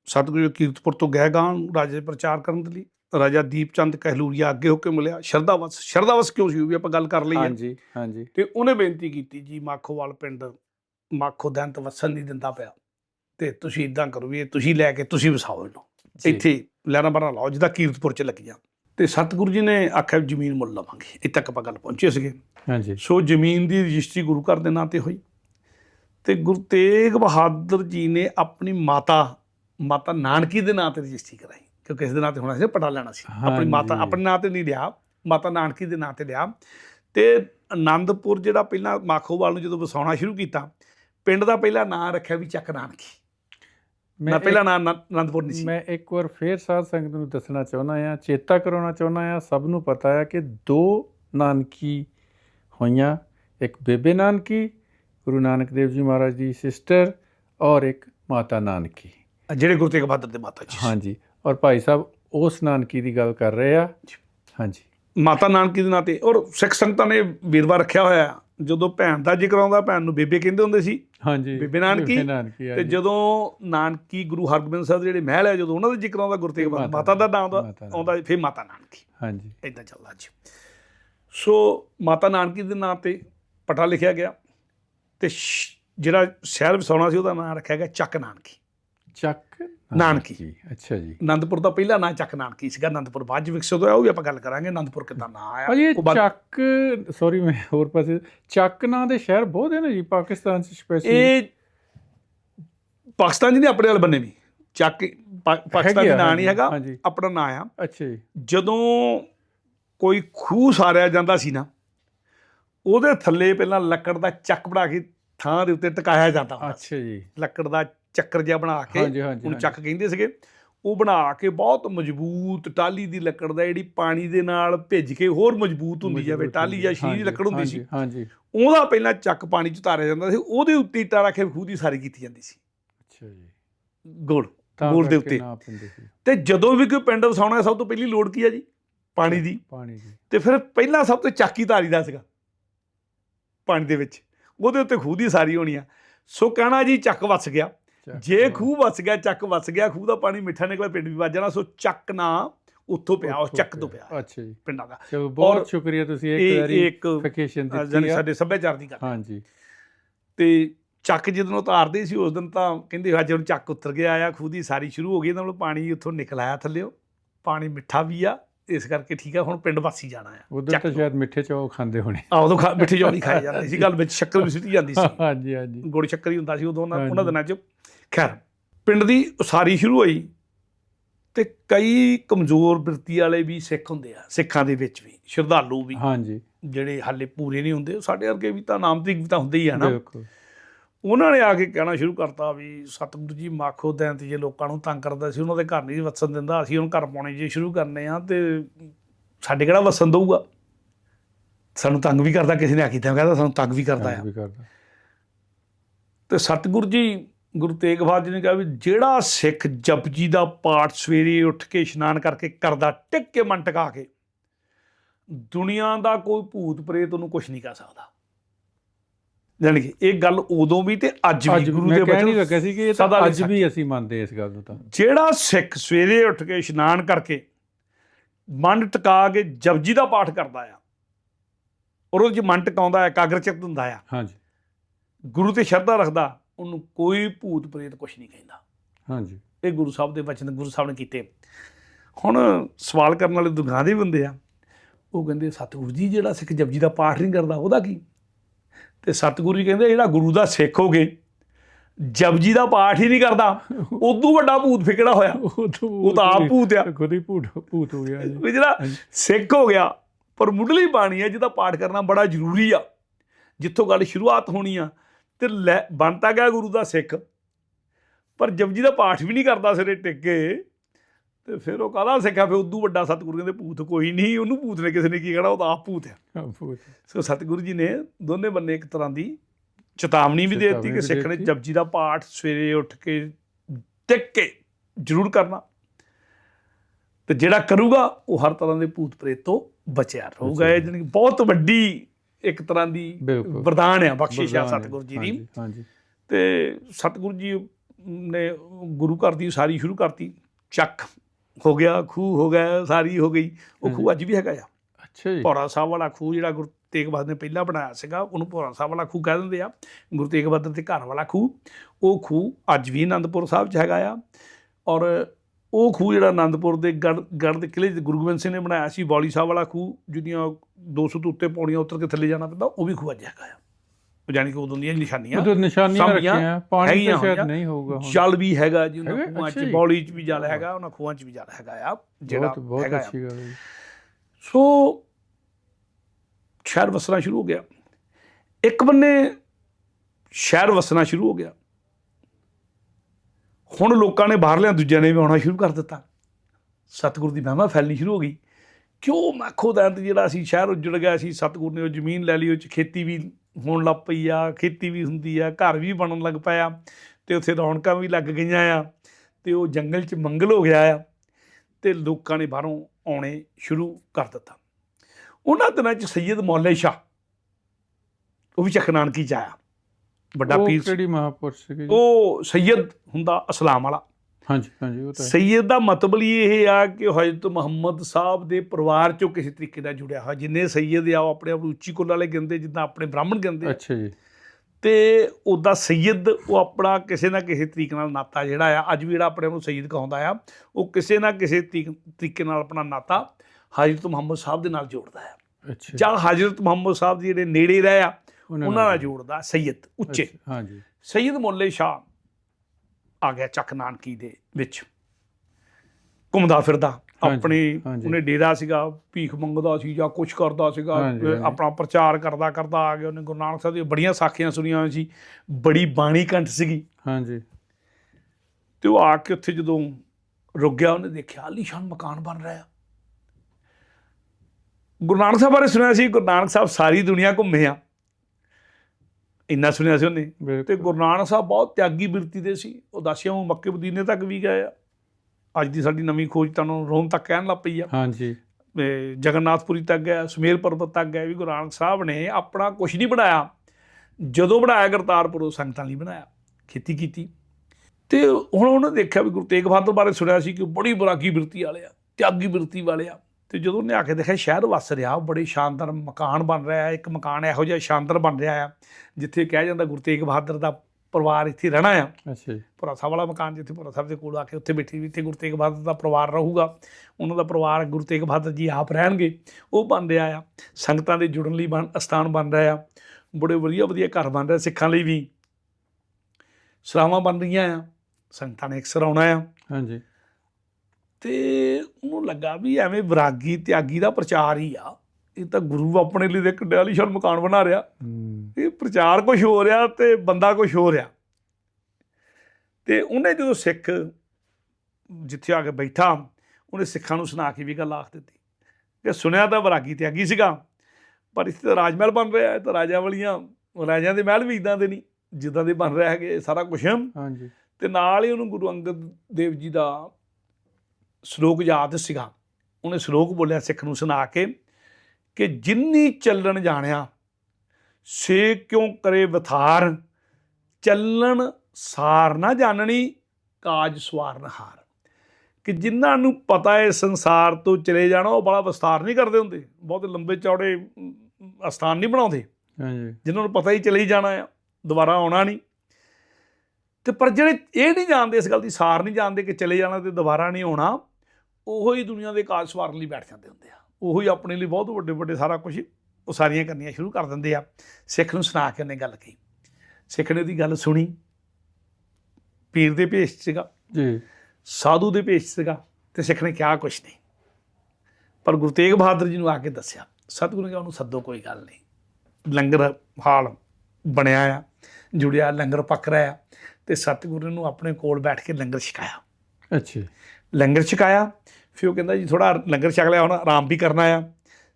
ਸਤਿਗੁਰੂ ਕੀਰਤਪੁਰ ਤੋਂ ਗਏ ਗਾਂ ਰਾਜੇ ਦੇ ਪ੍ਰਚਾਰ ਕਰਨ ਦੇ ਲਈ ਰਾਜਾ ਦੀਪਚੰਦ ਕਹਿਲੂਰੀਆ ਅੱਗੇ ਹੋ ਕੇ ਮਿਲਿਆ। ਸ਼ਰਧਾਵਸ ਸ਼ਰਧਾਵਸ ਕਿਉਂ ਸੀ ਉਹ ਵੀ ਆਪਾਂ ਗੱਲ ਕਰ ਲਈ ਹੈ ਹਾਂਜੀ ਹਾਂਜੀ। ਤੇ ਉਹਨੇ ਬੇਨਤੀ ਕੀਤੀ ਜੀ ਮਾਖੋਵਾਲ ਪਿੰਡ ਮਾਖੋ ਦੰਤ ਵਸਣ ਨਹੀਂ ਦਿੰਦਾ ਪਿਆ। ਤੇ ਤੁਸੀਂ ਇਦਾਂ ਕਰੋ ਵੀ ਇਹ ਤੁਸੀਂ ਲੈ ਕੇ ਤੁਸੀਂ ਵਸਾਓ ਇਹਨੂੰ। ਜੀ। ਇੱਥੇ ਲੈਣਾ ਬਣਾ ਲਾਓ ਜਿਹਦਾ ਕੀਰਤਪੁਰ ਚ ਲੱਗੀਆਂ ਤੇ ਸਤਿਗੁਰੂ ਜੀ ਨੇ ਆਖਿਆ ਜ਼ਮੀਨ ਮੁੱਲ ਲਵਾਂਗੇ ਇੱਥੇ ਤੱਕ ਆਪਾਂ ਗੱਲ ਪਹੁੰਚੇ ਸੀਗੇ। ਹਾਂਜੀ। ਸੋ ਜ਼ਮੀਨ ਦੀ ਰਜਿਸਟਰੀ ਗੁਰੂ ਘਰ ਦੇ ਨਾਂ ਤੇ ਹੋਈ। ਤੇ ਗੁਰੂ ਤੇਗ ਬਹਾਦਰ ਜੀ ਨੇ ਆਪਣੀ ਮਾਤਾ ਮਾਤਾ ਨਾਨਕੀ ਦੇ ਨਾਂ ਤੇ ਰਜਿਸਟਰੀ ਕਰਾਈ ਕਿਉਂਕਿ ਇਸ ਦੇ ਨਾਂ ਤੇ ਹੋਣਾ ਸੀ ਪਟਾ ਲੈਣਾ ਸੀ। ਆਪਣੀ ਮਾਤਾ। ਆਪਣੇ ਨਾਂ ਤੇ ਨਹੀਂ ਲਿਆ ਮਾਤਾ ਨਾਨਕੀ ਦੇ ਨਾਂ ਤੇ ਲਿਆ ਤੇ ਆਨੰਦਪੁਰ ਜਿਹੜਾ ਪਹਿਲਾਂ ਮਾਖੋਵਾਲ ਨੂੰ ਜਦੋਂ ਵਸਾਉਣਾ ਸ਼ੁਰੂ ਕੀਤਾ ਪਿੰਡ ਦਾ ਪਹਿਲਾ ਨਾਂ ਰੱਖਿਆ ਵੀ ਚੱਕ ਨਾਨਕੀ। ਮੈਂ ਪਹਿਲਾ ਨਾਂ ਆਨੰਦਪੁਰ ਨਹੀਂ ਸੀ ਮੈਂ ਇੱਕ ਵਾਰ ਫੇਰ ਸਾਧ ਸੰਗਤ ਨੂੰ ਦੱਸਣਾ ਚਾਹੁੰਦਾ ਆ ਚੇਤਾ ਕਰਾਉਣਾ ਚਾਹੁੰਦਾ ਆ ਸਭ ਨੂੰ ਪਤਾ ਆ ਕਿ ਦੋ ਨਾਨਕੀ ਹੋਈਆਂ ਇੱਕ ਬੇਬੇ ਨਾਨਕੀ ਗੁਰੂ ਨਾਨਕ ਦੇਵ ਜੀ ਮਹਾਰਾਜ ਦੀ ਸਿਸਟਰ ਔਰ ਇੱਕ ਮਾਤਾ ਨਾਨਕੀ ਜਿਹੜੇ ਗੁਰੂ ਤੇਗ ਬਹਾਦਰ ਦੇ ਮਾਤਾ ਜੀ। ਹਾਂਜੀ ਔਰ ਭਾਈ ਸਾਹਿਬ ਉਸ ਨਾਨਕੀ ਦੀ ਗੱਲ ਕਰ ਰਹੇ ਆ। ਹਾਂਜੀ ਮਾਤਾ ਨਾਨਕੀ ਦੇ ਨਾਂ ਤੇ ਔਰ ਸਿੱਖ ਸੰਗਤਾਂ ਨੇ ਵੀਰਵਾ ਰੱਖਿਆ ਹੋਇਆ। ਜਦੋਂ ਭੈਣ ਦਾ ਜ਼ਿਕਰ ਆਉਂਦਾ ਭੈਣ ਨੂੰ ਬੇਬੇ ਕਹਿੰਦੇ ਹੁੰਦੇ ਸੀ। ਹਾਂਜੀ ਬੇਬੇ ਨਾਨਕੀ। ਤੇ। ਜਦੋਂ ਨਾਨਕੀ ਗੁਰੂ ਹਰਗੋਬਿੰਦ ਸਾਹਿਬ ਦੇ ਜਿਹੜੇ ਮਹਿਲ ਹੈ ਜਦੋਂ ਉਹਨਾਂ ਦਾ ਜ਼ਿਕਰ ਆਉਂਦਾ ਗੁਰੂ ਤੇਗ ਬਹਾਦਰ ਮਾਤਾ ਦਾ ਨਾਮ ਆਉਂਦਾ ਫਿਰ ਮਾਤਾ ਨਾਨਕੀ। ਹਾਂਜੀ। ਇਦਾਂ ਚੱਲਦਾ ਜੀ ਸੋ ਮਾਤਾ ਨਾਨਕੀ ਦੇ ਨਾਂ ਤੇ ਪਟਾ ਲਿਖਿਆ ਗਿਆ ਤੇ ਜਿਹੜਾ ਸ਼ਹਿਰ ਵਸਾਉਣਾ ਸੀ ਉਹਦਾ ਨਾਮ ਰੱਖਿਆ ਗਿਆ ਚੱਕ ਨਾਨਕੀ। ਚੱਕ ਨਾਨਕੀ। ਅੱਛਾ ਜੀ। ਆਨੰਦਪੁਰ ਦਾ ਪਹਿਲਾ ਨਾਂ ਚੱਕ ਨਾਨਕੀ ਸੀਗਾ ਆਨੰਦਪੁਰ ਬਾਅਦ ਚ ਵਿਕਸਿਤ ਹੋਇਆ ਉਹ ਵੀ ਆਪਾਂ ਗੱਲ ਕਰਾਂਗੇ ਆਨੰਦਪੁਰ ਕਿੱਦਾਂ ਨਾਂ ਆਇਆ ਉਹ ਚੱਕ ਸੌਰੀ ਮੈਂ ਹੋਰ ਪਾਸੇ ਚੱਕ ਨਾਂ ਦੇ ਸ਼ਹਿਰ ਬਹੁਤ ਹੈ ਨਾ ਜੀ ਪਾਕਿਸਤਾਨ ਚ ਸਪੈਸ਼ਲ ਇਹ ਪਾਕਿਸਤਾਨ ਜੀ ਨੇ ਆਪਣੇ ਵਾਲ ਬੰਨੇ ਵੀ। ਚੱਕ ਪਾਕਿਸਤਾਨ ਦਾ ਨਾਂ ਨਹੀਂ ਹੈਗਾ ਆਪਣਾ ਨਾਂ ਆ। ਅੱਛਾ ਜੀ। ਜਦੋਂ ਕੋਈ ਖੂਹ ਸਾਰਿਆ ਜਾਂਦਾ ਸੀ ਨਾ ਉਹਦੇ ਥੱਲੇ ਪਹਿਲਾਂ ਲੱਕੜ ਦਾ ਚੱਕ ਬਣਾ ਕੇ ਥਾਂ ਦੇ ਉੱਤੇ ਟਿਕਾਇਆ ਜਾਂਦਾ ਹੁੰਦਾ ਅੱਛਾ ਜੀ। ਲੱਕੜ ਦਾ ਚੱਕਰ ਜਿਹਾ ਬਣਾ ਕੇ ਉਹਨੂੰ। ਚੱਕ ਕਹਿੰਦੇ ਸੀਗੇ। ਉਹ ਬਣਾ ਕੇ ਬਹੁਤ ਮਜ਼ਬੂਤ ਟਾਲੀ ਦੀ ਲੱਕੜ ਦਾ ਜਿਹੜੀ ਪਾਣੀ ਦੇ ਨਾਲ ਭਿੱਜ ਕੇ ਹੋਰ ਮਜ਼ਬੂਤ ਹੁੰਦੀ ਜਾਵੇ ਟਾਲੀ ਜਾਂ ਸ਼ੀਰੀ ਲੱਕੜ ਹੁੰਦੀ ਸੀ। ਹਾਂਜੀ ਉਹਦਾ ਪਹਿਲਾਂ ਚੱਕ ਪਾਣੀ ਚ ਉਤਾਰਿਆ ਜਾਂਦਾ ਸੀ। ਉਹਦੇ ਉੱਤੇ ਇੱਟਾਂ ਰੱਖ ਕੇ ਖੂਹ ਦੀ ਸਾਰੀ ਕੀਤੀ ਜਾਂਦੀ ਸੀ। ਅੱਛਾ ਜੀ। ਗੁੜ ਤਾਂ ਗੁੜ ਦੇ ਉੱਤੇ। ਤੇ ਜਦੋਂ ਵੀ ਕੋਈ ਪਿੰਡ ਵਸਾਉਣਾ ਸਭ ਤੋਂ ਪਹਿਲੀ ਲੋੜ ਕੀ ਆ ਜੀ? ਪਾਣੀ ਦੀ। ਪਾਣੀ ਦੀ। ਤੇ ਫਿਰ ਪਹਿਲਾਂ ਸਭ ਤੋਂ ਚਾਕੀ ਧਾਰੀਦਾ ਸੀਗਾ। ਪਾਣੀ ਦੇ ਵਿੱਚ। ਉਹਦੇ ਉੱਤੇ ਖੂਹ ਦੀ ਸਾਰੀ ਹੋਣੀ ਆ। ਸੋ ਕਹਿਣਾ ਜੀ ਚੱਕ ਵਸ ਗਿਆ। ਜੇ। ਖੂਹ ਵਸ ਗਿਆ ਚੱਕ ਵਸ ਗਿਆ ਖੂਹ ਦਾ ਪਾਣੀ ਮਿੱਠਾ ਨਿਕਲਿਆ ਪਿੰਡ ਵੀ ਵੱਜ ਜਾਣਾ ਸੋ ਚੱਕ ਨਾ ਉੱਥੋਂ ਪਿਆ ਉਸ ਚੱਕ ਤੋਂ ਪਿਆ। ਅੱਛਾ ਜੀ। ਪਿੰਡਾਂ ਦਾ। ਚਲੋ ਬਹੁਤ ਸ਼ੁਕਰੀਆ ਤੁਸੀਂ ਇੱਕ ਵਾਰੀ ਅ, ਦਿੱਤੀ ਆ। ਸਾਡੇ ਸੱਭਿਆਚਾਰ ਦੀ ਗੱਲ ਹਾਂਜੀ। ਤੇ ਚੱਕ ਜਦੋਂ ਉਤਾਰਦੇ ਸੀ ਉਸ ਦਿਨ ਤਾਂ ਕਹਿੰਦੇ ਅੱਜ ਹੁਣ ਚੱਕ ਉਤਰ ਗਿਆ ਆ ਖੂਹ ਦੀ ਸਾਰੀ ਸ਼ੁਰੂ ਹੋ ਗਈ ਤਾਂ ਪਾਣੀ ਉੱਥੋਂ ਨਿਕਲ ਆਇਆ ਥੱਲਿਓ। ਪਾਣੀ ਮਿੱਠਾ ਵੀ ਆ ਇਸ ਕਰਕੇ ਠੀਕ ਆ ਹੁਣ ਪਿੰਡ ਵਾਸੀ ਜਾਣਾ ਆ। ਉਧਰ ਚੱਕ ਤਾਂ। ਸ਼ਾਇਦ ਮਿੱਠੇ ਚੌਲ ਖਾਂਦੇ ਹੋਣੇ। ਆ ਉਦੋਂ ਮਿੱਠੀ ਜੌਲੀ ਖਾਈ ਜਾਂਦੀ ਸੀ ਗੱਲ ਵਿੱਚ ਸ਼ੱਕਰ ਵੀ ਸਿੱਟੀ ਜਾਂਦੀ ਸੀ। ਹਾਂਜੀ ਹਾਂਜੀ। ਗੁੜ ਸ਼ੱਕਰ ਹੀ ਹੁੰਦਾ ਸੀ ਉਦੋਂ ਉਹਨਾਂ। ਦਿਨਾਂ 'ਚ। ਖੈਰ ਪਿੰਡ ਦੀ ਉਸਾਰੀ ਸ਼ੁਰੂ ਹੋਈ ਤੇ ਕਈ ਕਮਜ਼ੋਰ ਬਿਰਤੀ ਵਾਲੇ ਵੀ ਸਿੱਖ ਹੁੰਦੇ ਆ ਸਿੱਖਾਂ ਦੇ ਵਿੱਚ ਵੀ ਸ਼ਰਧਾਲੂ ਵੀ। ਹਾਂਜੀ। ਜਿਹੜੇ ਹਾਲੇ ਪੂਰੇ ਨਹੀਂ ਹੁੰਦੇ ਸਾਡੇ ਵਰਗੇ ਵੀ ਤਾਂ ਨਾਮਤਿਕ ਵੀ ਤਾਂ ਹੁੰਦੇ ਹੀ ਆ ਨਾ। ਬਿਲਕੁਲ। ਉਹਨਾਂ ਨੇ ਆ ਕੇ ਕਹਿਣਾ ਸ਼ੁਰੂ ਕਰਤਾ ਵੀ ਸਤਿਗੁਰੂ ਜੀ ਮਾਖੋ ਦੈਂਤ ਜੇ ਲੋਕਾਂ ਨੂੰ ਤੰਗ ਕਰਦਾ ਸੀ ਉਹਨਾਂ ਦੇ ਘਰ ਨਹੀਂ ਵਸਣ ਦਿੰਦਾ ਅਸੀਂ ਹੁਣ ਘਰ ਪਾਉਣੇ ਜੇ ਸ਼ੁਰੂ ਕਰਨੇ ਆ ਤੇ ਸਾਡੇ ਕਿਹੜਾ ਵਸਣ ਦਊਗਾ? ਸਾਨੂੰ ਤੰਗ ਵੀ ਕਰਦਾ ਕਿਸੇ ਨੇ ਆ ਕੀਤਾ ਕਹਿੰਦਾ ਸਾਨੂੰ ਤੰਗ ਵੀ ਕਰਦਾ ਆ। ਤੇ ਸਤਿਗੁਰੂ ਜੀ ਗੁਰੂ ਤੇਗ ਬਹਾਦਰ ਜੀ ਨੇ ਕਿਹਾ ਵੀ ਜਿਹੜਾ ਸਿੱਖ ਜਪਜੀ ਦਾ ਪਾਠ ਸਵੇਰੇ ਉੱਠ ਕੇ ਇਸ਼ਨਾਨ ਕਰਕੇ ਕਰਦਾ ਟਿਕ ਕੇ ਮਨ ਟਿਕਾ ਕੇ ਦੁਨੀਆ ਦਾ ਕੋਈ ਭੂਤ ਪ੍ਰੇਤ ਉਹਨੂੰ ਕੁਝ ਨਹੀਂ ਕਰ ਸਕਦਾ। ਜਾਣੀ ਕਿ ਇਹ ਗੱਲ ਉਦੋਂ ਵੀ ਤੇ ਅੱਜ ਵੀ ਗੁਰੂ ਦੇ ਕਹਿ ਨਹੀਂ ਬਚਨ ਲੱਗਾ ਸੀ ਕਿ ਇਹ ਤਾਂ ਅੱਜ ਵੀ ਅਸੀਂ ਮੰਨਦੇ ਇਸ ਗੱਲ ਨੂੰ ਤਾਂ। ਜਿਹੜਾ ਸਿੱਖ ਸਵੇਰੇ ਉੱਠ ਕੇ ਇਸ਼ਨਾਨ ਕਰਕੇ ਮਨ ਟਿਕਾ ਕੇ ਜਪਜੀ ਦਾ ਪਾਠ ਕਰਦਾ ਆ ਔਰ ਉਹ ਜੇ ਮਨ ਟਿਕਾਉਂਦਾ ਹੈ ਇਕਾਗਰਚਿਤ ਹੁੰਦਾ ਆ ਹਾਂਜੀ। ਗੁਰੂ ਤੇ ਸ਼ਰਧਾ ਰੱਖਦਾ ਉਹਨੂੰ ਕੋਈ ਭੂਤ ਪ੍ਰੇਤ ਕੁਝ ਨਹੀਂ ਕਹਿੰਦਾ। ਹਾਂਜੀ। ਇਹ ਗੁਰੂ ਸਾਹਿਬ ਦੇ ਵਚਨ ਗੁਰੂ ਸਾਹਿਬ ਨੇ ਕੀਤੇ। ਹੁਣ ਸਵਾਲ ਕਰਨ ਵਾਲੇ ਦੁਗਾਂ ਦੇ ਹੁੰਦੇ ਆ। ਉਹ ਕਹਿੰਦੇ ਸਤਿਗੁਰੂ ਜੀ ਜਿਹੜਾ ਸਿੱਖ ਜਪਜੀ ਦਾ ਪਾਠ ਨਹੀਂ ਕਰਦਾ ਉਹਦਾ ਕੀ? ਤੇ ਸਤਿਗੁਰੂ ਜੀ ਕਹਿੰਦੇ ਜਿਹੜਾ ਗੁਰੂ ਦਾ ਸਿੱਖ ਹੋ ਗਏ ਜਪਜੀ ਦਾ ਪਾਠ ਹੀ ਨਹੀਂ ਕਰਦਾ। ਉਦੋਂ ਵੱਡਾ ਭੂਤ ਫਿਕੜਾ ਹੋਇਆ। ਉਹ ਤਾਂ ਆਪ ਭੂਤ ਆ। ਖੁਦ ਹੀ ਭੂਤ ਭੂਤ ਹੋ ਗਿਆ ਜੀ। ਜਿਹੜਾ। ਸਿੱਖ ਹੋ ਗਿਆ ਪਰ ਮੁੱਢਲੀ ਬਾਣੀ ਹੈ ਜਿਹਦਾ ਪਾਠ ਕਰਨਾ ਬੜਾ ਜ਼ਰੂਰੀ ਆ। ਜਿੱਥੋਂ ਗੱਲ ਸ਼ੁਰੂਆਤ ਹੋਣੀ ਆ ਤੇ ਲੈ ਬਣਤਾ ਗਿਆ ਗੁਰੂ ਦਾ ਸਿੱਖ ਪਰ ਜਪਜੀ ਦਾ ਪਾਠ ਵੀ ਨਹੀਂ ਕਰਦਾ ਸਿਰੇ ਟਿਕ। ਕੇ ਤੇ ਫਿਰ ਉਹ ਕਾਹਦਾ ਸਿੱਖਾ ਫਿਰ ਉਦੋਂ ਵੱਡਾ ਸਤਿਗੁਰੂ ਕਹਿੰਦੇ ਭੂਤ ਕੋਈ ਨਹੀਂ। ਉਹਨੂੰ ਭੂਤ ਨੇ ਕਿਸੇ ਨੇ ਕੀ ਕਹਿਣਾ? ਉਹ ਤਾਂ ਆਪ ਭੂਤ ਹਾਂ, ਸੋ ਸਤਿਗੁਰੂ ਜੀ ਨੇ ਦੋਨੇ ਬੰਨੇ ਇੱਕ ਤਰ੍ਹਾਂ ਦੀ ਚੇਤਾਵਨੀ ਵੀ ਦੇ ਦਿੱਤੀ ਕਿ ਸਿੱਖ ਨੇ। ਜਪਜੀ ਦਾ ਪਾਠ ਸਵੇਰੇ ਉੱਠ ਕੇ ਟਿਕ ਕੇ ਜ਼ਰੂਰ ਕਰਨਾ। ਤੇ ਜਿਹੜਾ ਕਰੂਗਾ ਉਹ ਹਰ ਤਰ੍ਹਾਂ ਦੇ ਭੂਤ ਪ੍ਰੇਤ ਤੋਂ ਬਚਿਆ ਰਹੂਗਾ। ਇਹ ਕਿ ਬਹੁਤ ਵੱਡੀ ਇੱਕ ਤਰ੍ਹਾਂ ਦੀ ਬਿਲਕੁਲ। ਵਰਦਾਨ ਆ ਬਖਸ਼ਿਸ਼ ਆ। ਸਤਿਗੁਰੂ ਜੀ ਦੀ। ਹਾਂਜੀ, ਹਾਂਜੀ। ਤੇ ਸਤਿਗੁਰੂ ਜੀ ਨੇ ਗੁਰੂ ਘਰ ਦੀ ਸਾਰੀ ਸ਼ੁਰੂ ਕਰਤੀ। ਚੱਕ ਹੋ ਗਿਆ ਖੂਹ ਹੋ ਗਿਆ ਸਾਰੀ ਹੋ ਗਈ। ਉਹ ਖੂਹ ਅੱਜ ਵੀ ਹੈਗਾ ਆ। ਅੱਛਾ ਜੀ। ਭੌਰਾ ਸਾਹਿਬ ਵਾਲਾ ਖੂਹ ਜਿਹੜਾ ਗੁਰੂ ਤੇਗ ਬਹਾਦਰ ਨੇ ਪਹਿਲਾਂ ਬਣਾਇਆ ਸੀਗਾ ਉਹਨੂੰ ਭੌਰਾ ਸਾਹਿਬ ਵਾਲਾ ਖੂਹ ਕਹਿ ਦਿੰਦੇ ਆ। ਗੁਰੂ ਤੇਗ ਬਹਾਦਰ ਦੇ ਘਰ ਵਾਲਾ ਖੂਹ। ਉਹ ਖੂਹ ਅੱਜ ਵੀ ਆਨੰਦਪੁਰ ਸਾਹਿਬ 'ਚ ਹੈਗਾ ਆ। ਔਰ ਉਹ ਖੂਹ ਜਿਹੜਾ ਆਨੰਦਪੁਰ ਦੇ ਗੜ ਗੜ ਦੇ ਕਿਲੇ ਗੁਰੂ ਗੋਬਿੰਦ ਸਿੰਘ ਨੇ ਬਣਾਇਆ ਸੀ ਬੌਲੀ ਸਾਹਿਬ ਵਾਲਾ ਖੂਹ ਜਿਹਦੀਆਂ 200 ਤੋਂ ਉੱਤੇ ਪੌੜੀਆਂ ਉਤਰ ਕੇ ਥੱਲੇ ਜਾਣਾ ਪੈਂਦਾ ਉਹ ਵੀ ਖੂਹ ਅੱਜ ਹੈਗਾ ਆ ਉਹ ਜਾਣੀ ਕਿ ਉਦੋਂ ਦੀਆਂ ਨਿਸ਼ਾਨੀਆਂ ਉਹ ਤਾਂ ਨਿਸ਼ਾਨੀਆਂ ਰੱਖੀਆਂ ਪਾਣੀ ਤਾਂ ਸ਼ਾਇਦ। ਨਹੀਂ ਹੋਊਗਾ ਹੁਣ ਜਲ ਵੀ ਹੈਗਾ ਜੀ ਉਹਨਾਂ? ਖੂਹਾਂ 'ਚ। ਬੌਲੀ 'ਚ ਵੀ ਜਲ ਹੈਗਾ ਉਹਨਾਂ ਖੂਹਾਂ 'ਚ ਵੀ ਜਲ ਹੈਗਾ ਆ ਜਿਹੜਾ ਹੈਗਾ ਆ ਅੱਛੀ ਗੱਲ ਹੈ ਜੀ। ਸੋ ਸ਼ਹਿਰ ਵਸਣਾ ਸ਼ੁਰੂ ਹੋ ਗਿਆ ਇੱਕ ਬੰਨੇ ਸ਼ਹਿਰ ਵਸਣਾ ਸ਼ੁਰੂ ਹੋ ਗਿਆ ਹੁਣ ਲੋਕਾਂ ਨੇ ਬਾਹਰਲਿਆਂ ਦੂਜਿਆਂ ਨੇ ਵੀ ਆਉਣਾ ਸ਼ੁਰੂ ਕਰ ਦਿੱਤਾ। ਸਤਿਗੁਰ ਦੀ ਮਹਿਮਾ ਫੈਲਣੀ ਸ਼ੁਰੂ ਹੋ ਗਈ। ਕਿਉਂ ਮੱਖੋ ਦੰਦ ਜਿਹੜਾ ਸੀ ਸ਼ਹਿਰ ਉੱਜੜ ਗਿਆ ਸੀ, ਸਤਿਗੁਰ ਨੇ ਉਹ ਜ਼ਮੀਨ ਲੈ ਲਈ, ਉਹ ਚ ਖੇਤੀ ਵੀ ਹੋਣ ਲੱਗ ਪਈ ਆ, ਖੇਤੀ ਵੀ ਹੁੰਦੀ ਆ, ਘਰ ਵੀ ਬਣਨ ਲੱਗ ਪਿਆ ਤੇ ਉੱਥੇ ਰੌਣਕਾਂ ਵੀ ਲੱਗ ਗਈਆਂ ਆ, ਤੇ ਉਹ ਜੰਗਲ 'ਚ ਮੰਗਲ ਹੋ ਗਿਆ ਆ, ਤੇ ਲੋਕਾਂ ਨੇ ਬਾਹਰੋਂ ਆਉਣੇ ਸ਼ੁਰੂ ਕਰ ਦਿੱਤਾ। ਉਹਨਾਂ ਦਿਨਾਂ 'ਚ ਸੈਯਦ ਮੌਲੇ ਸ਼ਾਹ, ਉਹ ਵੀ ਚੱਕ ਨਾਨਕੀ 'ਚ ਆਇਆ। ਵੱਡਾ ਉਹ ਪੀਰ ਸੀ। ਕਿਹੜੀ ਮਹਾਪੁਰਸ਼ ਸੀਗੇ ਉਹ ਸੈਯਦ ਹੁੰਦਾ ਅਸਲਾਮ ਵਾਲਾ ਹਾਂਜੀ ਹਾਂਜੀ ਉਹ ਤਾਂ ਹੈ। ਸੈਯਦ ਦਾ ਮਤਲਬ ਹੀ ਇਹ ਆ ਕਿ ਹਜ਼ਰਤ ਮੁਹੰਮਦ ਸਾਹਿਬ ਦੇ ਪਰਿਵਾਰ ਚੋਂ ਕਿਸੇ ਤਰੀਕੇ ਨਾਲ ਜੁੜਿਆ ਹੋਇਆ ਜਿੰਨੇ ਸੈਯਦ ਆ ਉਹ ਆਪਣੇ ਆਪ ਨੂੰ ਉੱਚੀ ਕੁੱਲ ਵਾਲੇ ਗਿਣਦੇ ਜਿੱਦਾਂ ਆਪਣੇ ਬ੍ਰਾਹਮਣ ਗਿਣਦੇ ਆ। ਅੱਛਾ ਜੀ ਤੇ ਉਹਦਾ ਸੈਯਦ ਉਹ ਆਪਣਾ ਕਿਸੇ ਨਾ ਕਿਸੇ ਤਰੀਕੇ ਨਾਲ ਨਾਤਾ ਜਿਹੜਾ ਆ ਅੱਜ ਵੀ ਜਿਹੜਾ ਆਪਣੇ ਆਪ ਨੂੰ ਸੈਯਦ ਕਹਾਉਂਦਾ ਆ ਉਹ ਕਿਸੇ ਨਾ ਕਿਸੇ ਤਰੀਕ- ਨਾਲ ਆਪਣਾ ਨਾਤਾ ਹਜ਼ਰਤ ਮੁਹੰਮਦ ਸਾਹਿਬ ਦੇ ਨਾਲ ਜੋੜਦਾ ਆ ਅੱਛਾ ਜੀ। ਹਜ਼ਰਤ ਮੁਹੰਮਦ ਸਾਹਿਬ ਜਿਹੜੇ ਨੇੜੇ ਰਹੇ ਆ ਉਹਨਾਂ ਨਾਲ ਜੋੜਦਾ ਸੈਯਦ ਉੱਚੇ। ਹਾਂਜੀ। ਸੈਯਦ ਮੁੱਲੇ ਸ਼ਾਹ ਆ ਗਿਆ ਚੱਕ ਨਾਨਕੀ ਦੇ ਵਿੱਚ। ਘੁੰਮਦਾ ਫਿਰਦਾ ਆਪਣੇ। ਉਹਨੇ ਡੇਰਾ ਸੀਗਾ ਭੀਖ ਮੰਗਦਾ ਸੀ ਜਾਂ ਕੁਝ ਕਰਦਾ ਸੀਗਾ। ਆਪਣਾ ਪ੍ਰਚਾਰ ਕਰਦਾ ਕਰਦਾ ਆ ਗਿਆ ਉਹਨੇ ਗੁਰੂ ਨਾਨਕ ਸਾਹਿਬ ਦੀਆਂ ਬੜੀਆਂ ਸਾਖੀਆਂ ਸੁਣੀਆਂ ਹੋਈਆਂ ਸੀ ਬੜੀ ਬਾਣੀ ਕੰਠ ਸੀਗੀ। ਹਾਂਜੀ। ਤੇ ਉਹ ਆ ਕੇ ਉੱਥੇ ਜਦੋਂ ਰੁਕ ਗਿਆ ਉਹਨੇ ਦੇਖਿਆ ਆਲੀਸ਼ਾਨ ਮਕਾਨ ਬਣ ਰਿਹਾ। ਗੁਰੂ ਨਾਨਕ ਸਾਹਿਬ ਬਾਰੇ ਸੁਣਿਆ ਸੀ ਗੁਰੂ ਨਾਨਕ ਸਾਹਿਬ ਸਾਰੀ ਦੁਨੀਆ ਘੁੰਮੇ ਆ। ਇੰਨਾ ਸੁਣਿਆ ਸੀ ਉਹਨੇ। ਤੇ ਗੁਰੂ ਨਾਨਕ ਸਾਹਿਬ ਬਹੁਤ ਤਿਆਗੀ ਬਿਰਤੀ ਦੇ ਸੀ। ਉਹ ਦਾਸੀਆਂ ਨੂੰ ਮੱਕੇ ਮਦੀਨੇ ਤੱਕ ਵੀ ਗਏ ਆ। ਅੱਜ ਦੀ ਸਾਡੀ ਨਵੀਂ ਖੋਜ ਤੁਹਾਨੂੰ ਰੋਮ ਤੱਕ ਕਹਿਣ ਲੱਗ ਪਈ ਆ। ਹਾਂਜੀ। ਜਗਨਨਾਥਪੁਰੀ ਤੱਕ ਗਿਆ ਸੁਮੇਰ ਪਰਬਤ ਤੱਕ ਗਿਆ ਵੀ ਗੁਰੂ ਨਾਨਕ ਸਾਹਿਬ ਨੇ ਆਪਣਾ ਕੁਝ ਨਹੀਂ ਬਣਾਇਆ। ਜਦੋਂ ਬਣਾਇਆ ਕਰਤਾਰਪੁਰ ਉਹ ਸੰਗਤਾਂ ਲਈ ਬਣਾਇਆ। ਖੇਤੀ ਕੀਤੀ। ਤੇ ਹੁਣ ਉਹਨੇ ਦੇਖਿਆ ਵੀ ਗੁਰੂ ਤੇਗ ਬਹਾਦਰ ਬਾਰੇ ਸੁਣਿਆ ਸੀ ਕਿ ਬੜੀ ਬਰਾਕੀ ਬਿਰਤੀ ਵਾਲੇ ਆ ਤਿਆਗੀ ਬਿਰਤੀ ਵਾਲੇ ਆ। ਤੇ ਜਦੋਂ ਉਹਨੇ ਆ ਕੇ ਦੇਖਿਆ ਸ਼ਹਿਰ ਵਸ ਰਿਹਾ ਬੜੇ ਸ਼ਾਨਦਾਰ ਮਕਾਨ ਬਣ ਰਿਹਾ ਹੈ ਇੱਕ ਮਕਾਨ ਇਹੋ ਜਿਹਾ ਸ਼ਾਨਦਾਰ ਬਣ ਰਿਹਾ ਆ ਜਿੱਥੇ ਕਿਹਾ ਜਾਂਦਾ ਗੁਰੂ ਤੇਗ ਬਹਾਦਰ ਦਾ ਪਰਿਵਾਰ ਇੱਥੇ ਰਹਿਣਾ ਆ ਅੱਛਾ ਜੀ। ਸਾਹਿਬ ਵਾਲਾ ਮਕਾਨ ਜਿੱਥੇ ਭੋਰਾ ਸਾਹਿਬ ਦੇ ਕੋਲ ਆ ਕੇ ਉੱਥੇ ਬੈਠੀ ਵੀ ਇੱਥੇ ਗੁਰੂ ਤੇਗ ਬਹਾਦਰ ਦਾ ਪਰਿਵਾਰ ਰਹੂਗਾ ਉਹਨਾਂ ਦਾ ਪਰਿਵਾਰ ਗੁਰੂ ਤੇਗ ਬਹਾਦਰ ਜੀ ਆਪ ਰਹਿਣਗੇ ਉਹ ਬਣ ਰਿਹਾ ਆ ਸੰਗਤਾਂ ਦੇ ਜੁੜਨ ਲਈ ਬਣ ਅਸਥਾਨ ਬਣ ਰਿਹਾ ਆ ਬੜੇ ਵਧੀਆ ਵਧੀਆ ਘਰ ਬਣ ਰਿਹਾ ਸਿੱਖਾਂ ਲਈ ਵੀ। ਸਰਾਵਾਂ ਬਣ ਰਹੀਆਂ ਆ ਸੰਗਤਾਂ ਨੇ ਇੱਕ ਸਰਾਉਣਾ ਆ। ਹਾਂਜੀ। ਤੇ ਉਹਨੂੰ ਲੱਗਾ ਵੀ ਐਵੇਂ ਵਿਰਾਗੀ ਤਿਆਗੀ ਦਾ ਪ੍ਰਚਾਰ ਹੀ ਆ। ਇਹ ਤਾਂ ਗੁਰੂ ਆਪਣੇ ਲਈ ਇੱਕ ਡੈਲੀਸ਼ਰ ਮਕਾਨ ਬਣਾ ਰਿਹਾ। ਇਹ ਪ੍ਰਚਾਰ ਕੁਝ ਹੋ ਰਿਹਾ ਤੇ ਬੰਦਾ ਕੁਝ ਹੋ ਰਿਹਾ। ਤੇ ਉਹਨੇ ਜਦੋਂ ਸਿੱਖ ਜਿੱਥੇ ਆ ਕੇ ਬੈਠਾ ਉਹਨੇ ਸਿੱਖਾਂ ਨੂੰ ਸੁਣਾ ਕੇ ਵੀ ਗੱਲ ਆਖ ਦਿੱਤੀ। ਕਿ ਸੁਣਿਆ ਤਾਂ ਵਰਾਗੀ ਤਿਆਗੀ ਸੀਗਾ ਪਰ ਇੱਥੇ ਤਾਂ ਰਾਜ ਮਹਿਲ ਬਣ ਰਿਹਾ ਹੈ ਤਾਂ ਰਾਜਾ ਵਾਲੀਆਂ ਰਾਜਿਆਂ ਦੇ ਮਹਿਲ ਵੀ ਇਦਾਂ ਦੇ ਨਹੀਂ ਜਿੱਦਾਂ ਦੇ ਬਣ ਰਿਹਾ ਹੈਗੇ ਸਾਰਾ ਕੁਝ ਹਾਂਜੀ। ਤੇ ਨਾਲ ਹੀ ਉਹਨੂੰ ਗੁਰੂ ਅੰਗਦ ਦੇਵ ਜੀ ਦਾ ਸ਼ਲੋਕ ਯਾਦ ਸੀਗਾ। ਉਹਨੇ ਸ਼ਲੋਕ ਬੋਲਿਆ ਸਿੱਖ ਨੂੰ ਸੁਣਾ ਕੇ ਕਿ ਜਿੰਨੀ ਚੱਲਣ ਜਾਣਿਆ ਸੇ ਕਿਉਂ ਕਰੇ ਵਿਥਾਰ? ਚੱਲਣ ਸਾਰ ਨਾ ਜਾਣਨੀ ਕਾਜ ਸਵਾਰ ਨਾ ਹਾਰ। ਕਿ ਜਿਨ੍ਹਾਂ ਨੂੰ ਪਤਾ ਹੈ ਸੰਸਾਰ ਤੋਂ ਚਲੇ ਜਾਣਾ ਉਹ ਬੜਾ ਵਿਸਤਾਰ ਨਹੀਂ ਕਰਦੇ ਹੁੰਦੇ। ਬਹੁਤ ਲੰਬੇ ਚੌੜੇ ਅਸਥਾਨ ਨਹੀਂ ਬਣਾਉਂਦੇ। ਹਾਂਜੀ। ਜਿਨ੍ਹਾਂ ਨੂੰ ਪਤਾ ਹੀ ਚਲੇ ਹੀ ਜਾਣਾ ਆ ਦੁਬਾਰਾ ਆਉਣਾ ਨਹੀਂ। ਤੇ ਪਰ ਜਿਹੜੇ ਇਹ ਨਹੀਂ ਜਾਣਦੇ ਇਸ ਗੱਲ ਦੀ ਸਾਰ ਨਹੀਂ ਜਾਣਦੇ ਕਿ ਚਲੇ ਜਾਣਾ ਤੇ ਦੁਬਾਰਾ ਨਹੀਂ ਆਉਣਾ ਉਹੋ ਹੀ ਦੁਨੀਆ ਦੇ ਕਾਜ ਸਵਾਰਨ ਲਈ ਬੈਠ ਜਾਂਦੇ ਹੁੰਦੇ ਆ। ਉਹੋ ਹੀ ਆਪਣੇ ਲਈ ਬਹੁਤ ਵੱਡੇ ਵੱਡੇ ਸਾਰਾ ਕੁਝ ਉਹ ਸਾਰੀਆਂ ਕਰਨੀਆਂ ਸ਼ੁਰੂ ਕਰ ਦਿੰਦੇ ਆ। ਸਿੱਖ ਨੂੰ ਸੁਣਾ ਕੇ ਉਹਨੇ ਗੱਲ ਕਹੀ। ਸਿੱਖ ਨੇ ਉਹਦੀ ਗੱਲ ਸੁਣੀ। ਪੀਰ ਦੇ ਭੇਸ 'ਚ ਸੀਗਾ। ਜੀ। ਸਾਧੂ ਦੇ ਭੇਸ 'ਚ ਸੀਗਾ ਤੇ ਸਿੱਖ ਨੇ ਕਿਹਾ ਕੁਛ ਨਹੀਂ। ਪਰ ਗੁਰੂ ਤੇਗ ਬਹਾਦਰ ਜੀ ਨੂੰ ਆ ਕੇ ਦੱਸਿਆ ਸਤਿਗੁਰੂ ਨੇ ਕਿਹਾ ਉਹਨੂੰ ਸੱਦੋ ਕੋਈ ਗੱਲ ਨਹੀਂ। ਲੰਗਰ ਹਾਲ ਬਣਿਆ ਆ ਜੁੜਿਆ ਲੰਗਰ ਪੱਕ ਰਿਹਾ ਤੇ ਸਤਿਗੁਰੂ ਨੇ ਆਪਣੇ ਕੋਲ ਬੈਠ ਕੇ ਲੰਗਰ ਛਕਾਇਆ। ਅੱਛਾ। ਲੰਗਰ ਛਕਾਇਆ ਫਿਰ ਉਹ ਕਹਿੰਦਾ ਜੀ ਥੋੜਾ ਲੰਗਰ ਛਕ ਲਿਆ ਹੁਣ ਆਰਾਮ ਵੀ ਕਰਨਾ ਆ।